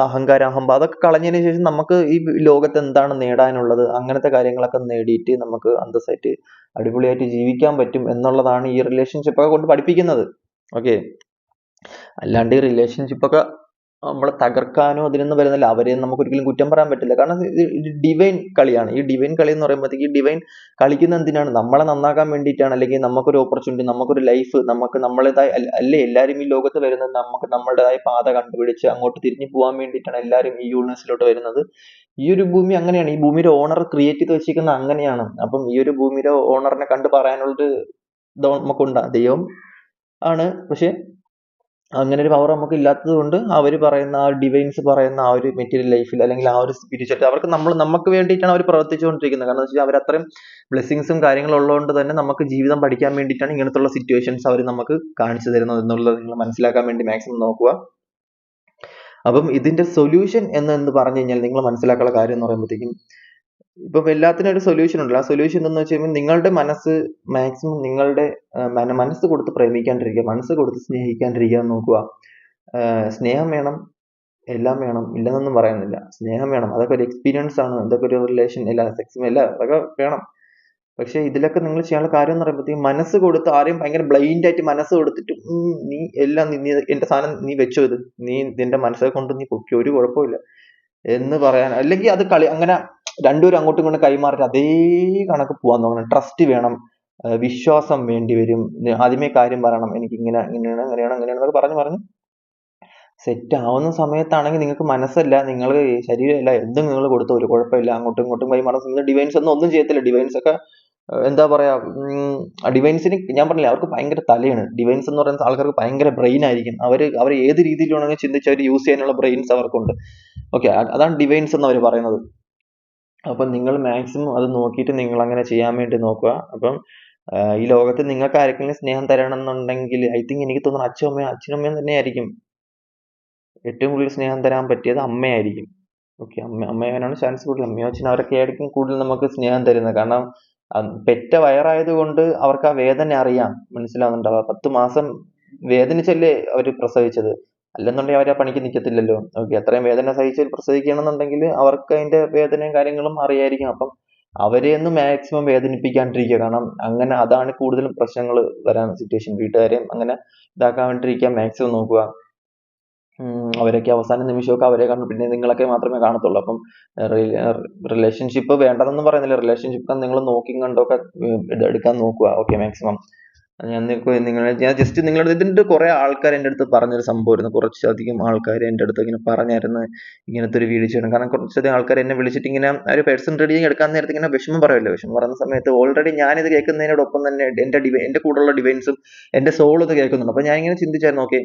അഹങ്കാരം അഹംബ അതൊക്കെ കളഞ്ഞതിന് ശേഷം നമുക്ക് ഈ ലോകത്ത് എന്താണ് നേടാനുള്ളത്? അങ്ങനത്തെ കാര്യങ്ങളൊക്കെ നേടിയിട്ട് നമുക്ക് അന്തസ്സായിട്ട് അടിപൊളിയായിട്ട് ജീവിക്കാൻ പറ്റും എന്നുള്ളതാണ് ഈ റിലേഷൻഷിപ്പ് ഒക്കെ കൊണ്ട് പഠിപ്പിക്കുന്നത്. ഓക്കെ അല്ലാണ്ട് ഈ റിലേഷൻഷിപ്പ് നമ്മളെ തകർക്കാനോ അതിനൊന്നും വരുന്നില്ല. അവരെ നമുക്ക് ഒരിക്കലും കുറ്റം പറയാൻ പറ്റില്ല. കാരണം ഡിവൈൻ കളിയാണ്. ഈ ഡിവൈൻ കളി എന്ന് പറയുമ്പോഴത്തേക്ക് ഈ ഡിവൈൻ കളിക്കുന്ന എന്തിനാണ്? നമ്മളെ നന്നാക്കാൻ വേണ്ടിയിട്ടാണ്. അല്ലെങ്കിൽ നമുക്കൊരു ഓപ്പർച്യൂണിറ്റി നമുക്കൊരു ലൈഫ് നമുക്ക് നമ്മളേതായ അല്ലേ എല്ലാവരും ഈ ലോകത്ത് വരുന്നത് നമുക്ക് നമ്മളുടേതായ പാത കണ്ടുപിടിച്ച് അങ്ങോട്ട് തിരിഞ്ഞു പോകാൻ വേണ്ടിയിട്ടാണ് എല്ലാവരും ഈ യൂണിവേഴ്സിലോട്ട് വരുന്നത്. ഈ ഒരു ഭൂമി അങ്ങനെയാണ്. ഈ ഭൂമിയുടെ ഓണർ ക്രിയേറ്റ് ചെയ്ത് വെച്ചിരിക്കുന്നത് അങ്ങനെയാണ്. അപ്പം ഈ ഒരു ഭൂമിയുടെ ഓണറിനെ കണ്ട് പറയാനുള്ളൊരു ഇത് നമുക്കുണ്ട്. ദൈവം ആണ്. പക്ഷെ അങ്ങനെ ഒരു പവർ നമുക്ക് ഇല്ലാത്തത് കൊണ്ട് അവർ പറയുന്ന ആ ഡിവൈൻസ് പറയുന്ന ആ ഒരു മെറ്റീരിയൽ ലൈഫിൽ അല്ലെങ്കിൽ ആ ഒരു സ്പിരിച്വൽ അവർക്ക് നമ്മൾ നമുക്ക് വേണ്ടിയിട്ടാണ് അവർ പ്രവർത്തിച്ചുകൊണ്ടിരിക്കുന്നത്. കാരണം വെച്ചാൽ അവർ അത്രയും ബ്ലെസ്സിങ്സും കാര്യങ്ങളും ഉള്ളതുകൊണ്ട് തന്നെ നമുക്ക് ജീവിതം പഠിക്കാൻ വേണ്ടിയിട്ടാണ് ഇങ്ങനത്തുള്ള സിറ്റുവേഷൻസ് അവർ നമുക്ക് കാണിച്ചു തരുന്നത് എന്നുള്ളത് നിങ്ങൾ മനസ്സിലാക്കാൻ വേണ്ടി മാക്സിമം നോക്കുക. അപ്പം ഇതിന്റെ സൊല്യൂഷൻ എന്ന് പറഞ്ഞു കഴിഞ്ഞാൽ നിങ്ങൾ മനസ്സിലാക്കാനുള്ള കാര്യം എന്ന് പറയുമ്പോഴത്തേക്കും ഇപ്പം എല്ലാത്തിനും ഒരു സൊല്യൂഷൻ ഉണ്ടല്ലോ ആ സൊല്യൂഷൻ എന്ന് വെച്ച് നിങ്ങളുടെ മനസ്സ് മാക്സിമം നിങ്ങളുടെ മനസ്സ് കൊടുത്ത് പ്രേമിക്കാണ്ടിരിക്കുക മനസ്സ് കൊടുത്ത് സ്നേഹിക്കാണ്ടിരിക്കാൻ നോക്കുക. സ്നേഹം വേണം എല്ലാം വേണം ഇല്ലെന്നൊന്നും പറയുന്നില്ല. സ്നേഹം വേണം. അതൊക്കെ ഒരു എക്സ്പീരിയൻസ് ആണ്. അതൊക്കെ ഒരു റിലേഷൻ എല്ലാ സെക്സും എല്ലാം അതൊക്കെ വേണം. പക്ഷെ ഇതിലൊക്കെ നിങ്ങൾ ചെയ്യാനുള്ള കാര്യം എന്ന് പറയുമ്പോഴത്തേക്കും മനസ്സ് കൊടുത്ത് ആരെയും ഭയങ്കര ബ്ലൈൻഡ് ആയിട്ട് മനസ്സ് കൊടുത്തിട്ട് നീ എല്ലാം നീ എന്റെ സാധനം നീ വെച്ചോ ഇത്. നീ നിന്റെ മനസ്സെ കൊണ്ട് നീ പൊക്കി ഒരു കുഴപ്പമില്ല എന്ന് പറയാൻ അല്ലെങ്കിൽ അത് കളി അങ്ങനെ രണ്ടുപേരും അങ്ങോട്ടും ഇങ്ങോട്ടും കൈമാറി അതേ കണക്ക് പോവാൻ തോന്നണം. ട്രസ്റ്റ് വേണം. വിശ്വാസം വേണ്ടി വരും. ആദ്യമേ കാര്യം പറയണം. എനിക്ക് ഇങ്ങനെ ഇങ്ങനെയാണ് അങ്ങനെയാണ് അങ്ങനെയാണെന്നൊക്കെ പറഞ്ഞു പറഞ്ഞു സെറ്റ് ആവുന്ന സമയത്താണെങ്കിൽ നിങ്ങൾക്ക് മനസ്സല്ല. നിങ്ങൾ ശരീരമല്ല. എന്തും നിങ്ങൾ കൊടുത്തു. ഒരു കുഴപ്പമില്ല. അങ്ങോട്ടും ഇങ്ങോട്ടും കൈമാറുന്ന ഡിവൈൻസ് ഒന്നും ഒന്നും ചെയ്യത്തില്ല. ഡിവൈൻസ് ഒക്കെ എന്താ പറയാ ഡിവൈൻസിന് ഞാൻ പറഞ്ഞില്ല അവർക്ക് ഭയങ്കര തലയാണ്. ഡിവൈൻസ് എന്ന് പറയുന്ന ആൾക്കാർക്ക് ഭയങ്കര ബ്രെയിൻ ആയിരിക്കും. അവർ അവർ ഏത് രീതിയിൽ വേണമെങ്കിൽ ചിന്തിച്ച് അവർ യൂസ് ചെയ്യാനുള്ള ബ്രെയിൻസ് അവർക്കുണ്ട്. ഓക്കെ അതാണ് ഡിവൈൻസ് എന്ന് അവർ പറയുന്നത്. അപ്പം നിങ്ങൾ മാക്സിമം അത് നോക്കിയിട്ട് നിങ്ങൾ അങ്ങനെ ചെയ്യാൻ വേണ്ടി നോക്കുക. അപ്പം ഈ ലോകത്ത് നിങ്ങൾക്ക് ആർക്കെങ്കിലും സ്നേഹം തരണം എന്നുണ്ടെങ്കിൽ ഐ തിങ്ക് എനിക്ക് തോന്നുന്നു അച്ഛനും അമ്മയും അച്ഛനും അമ്മയും ഏറ്റവും കൂടുതൽ സ്നേഹം തരാൻ പറ്റിയത് അമ്മയായിരിക്കും. ഓക്കെ അമ്മ അമ്മയാനാണ് ചാൻസ് കൂടുതൽ. അമ്മയോ അച്ഛനും അവരൊക്കെ ആയിരിക്കും കൂടുതൽ നമുക്ക് സ്നേഹം തരുന്നത്. കാരണം പെറ്റ വയറായതുകൊണ്ട് അവർക്ക് ആ വേദന അറിയാം. മനസ്സിലാവുന്നുണ്ടാവുക പത്ത് മാസം വേദനിച്ചല്ലേ അവർ പ്രസവിച്ചത്. അല്ലെന്നുണ്ടെങ്കിൽ അവരെ പണിക്ക് നിൽക്കത്തില്ലല്ലോ ഓക്കെ അത്രയും വേദന സഹിച്ച് പ്രസവിക്കുകയാണെന്നുണ്ടെങ്കിൽ അവർക്ക് അതിന്റെ വേദനയും കാര്യങ്ങളും അറിയായിരിക്കും. അപ്പം അവരെ ഒന്ന് മാക്സിമം വേദനിപ്പിക്കാണ്ടിരിക്കുക. കാരണം അങ്ങനെ അതാണ് കൂടുതലും പ്രശ്നങ്ങൾ വരാൻ സിറ്റുവേഷൻ വീട്ടുകാരെയും അങ്ങനെ ഇതാക്കാൻ വേണ്ടിയിരിക്കാൻ മാക്സിമം നോക്കുക അവരൊക്കെ അവസാന നിമിഷമൊക്കെ അവരെ കാണും. പിന്നെ നിങ്ങളൊക്കെ മാത്രമേ കാണത്തുള്ളൂ. അപ്പം റിലേഷൻഷിപ്പ് വേണ്ടതെന്ന് പറയുന്നില്ല. റിലേഷൻഷിപ്പ് നിങ്ങൾ നോക്കി കണ്ടൊക്കെ എടുക്കാൻ നോക്കുക. ഓക്കെ മാക്സിമം ഞാൻ നിങ്ങളെ ഞാൻ ജസ്റ്റ് നിങ്ങളുടെ ഇതിന്റെ കുറേ ആൾക്കാർ എന്റെ അടുത്ത് പറഞ്ഞൊരു സംഭവമായിരുന്നു. കുറച്ചധികം ആൾക്കാർ എന്റെ അടുത്ത് ഇങ്ങനെ പറഞ്ഞായിരുന്നു. ഇങ്ങനത്തെ ഒരു വീഡിയോ ചെയ്യണം. കാരണം കുറച്ചധികം ആൾക്കാർ എന്നെ വിളിച്ചിട്ട് ഇങ്ങനെ ഒരു പേഴ്സൺ റീഡിങ് എടുക്കാൻ നേരത്തെ ഇങ്ങനെ വിഷമം പറയുമല്ലോ. വിഷമം പറയുന്ന സമയത്ത് ഓൾറെഡി ഞാനിത് കേൾക്കുന്നതിനോടൊപ്പം തന്നെ എന്റെ ഡിവൈ എന്റെ കൂടെയുള്ള ഡിവൈൻസും എന്റെ സോളും ഇത് കേൾക്കുന്നുണ്ട്. അപ്പോൾ ഞാൻ ഇങ്ങനെ ചിന്തിച്ചായിരുന്നു ഓക്കെ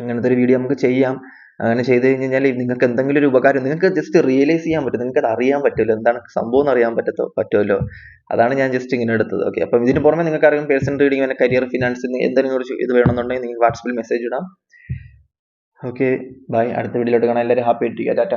അങ്ങനത്തെ ഒരു വീഡിയോ നമുക്ക് ചെയ്യാം. അങ്ങനെ ചെയ്ത് കഴിഞ്ഞ് കഴിഞ്ഞാൽ നിങ്ങൾക്ക് എന്തെങ്കിലും ഒരു ഉപകാരം നിങ്ങൾക്ക് ജസ്റ്റ് റിയലൈസ് ചെയ്യാൻ പറ്റും. നിങ്ങൾക്ക് അത് അറിയാൻ പറ്റുമല്ലോ. എന്താണ് സംഭവം എന്ന് അറിയാൻ പറ്റത്തോ പറ്റുമല്ലോ. അതാണ് ഞാൻ ജസ്റ്റ് ഇങ്ങനെ എടുത്തത്. ഓക്കെ അപ്പം ഇതിന് പുറമെ നിങ്ങൾക്ക് അറിയാം പേഴ്സൺ റീഡിംഗ് പിന്നെ കരിയർ ഫിനാൻസ് എന്തെങ്കിലും ഒരു ഇത് വേണമെന്നുണ്ടെങ്കിൽ നിങ്ങൾക്ക് വാട്സപ്പിൽ മെസ്സേജ് ഇടാം. ഓക്കെ ബൈ അടുത്ത വീഡിയോയിലോട്ട് കാണാം. എല്ലാവരും ഹാപ്പി ആയിട്ടിരിക്കുക. ടാറ്റ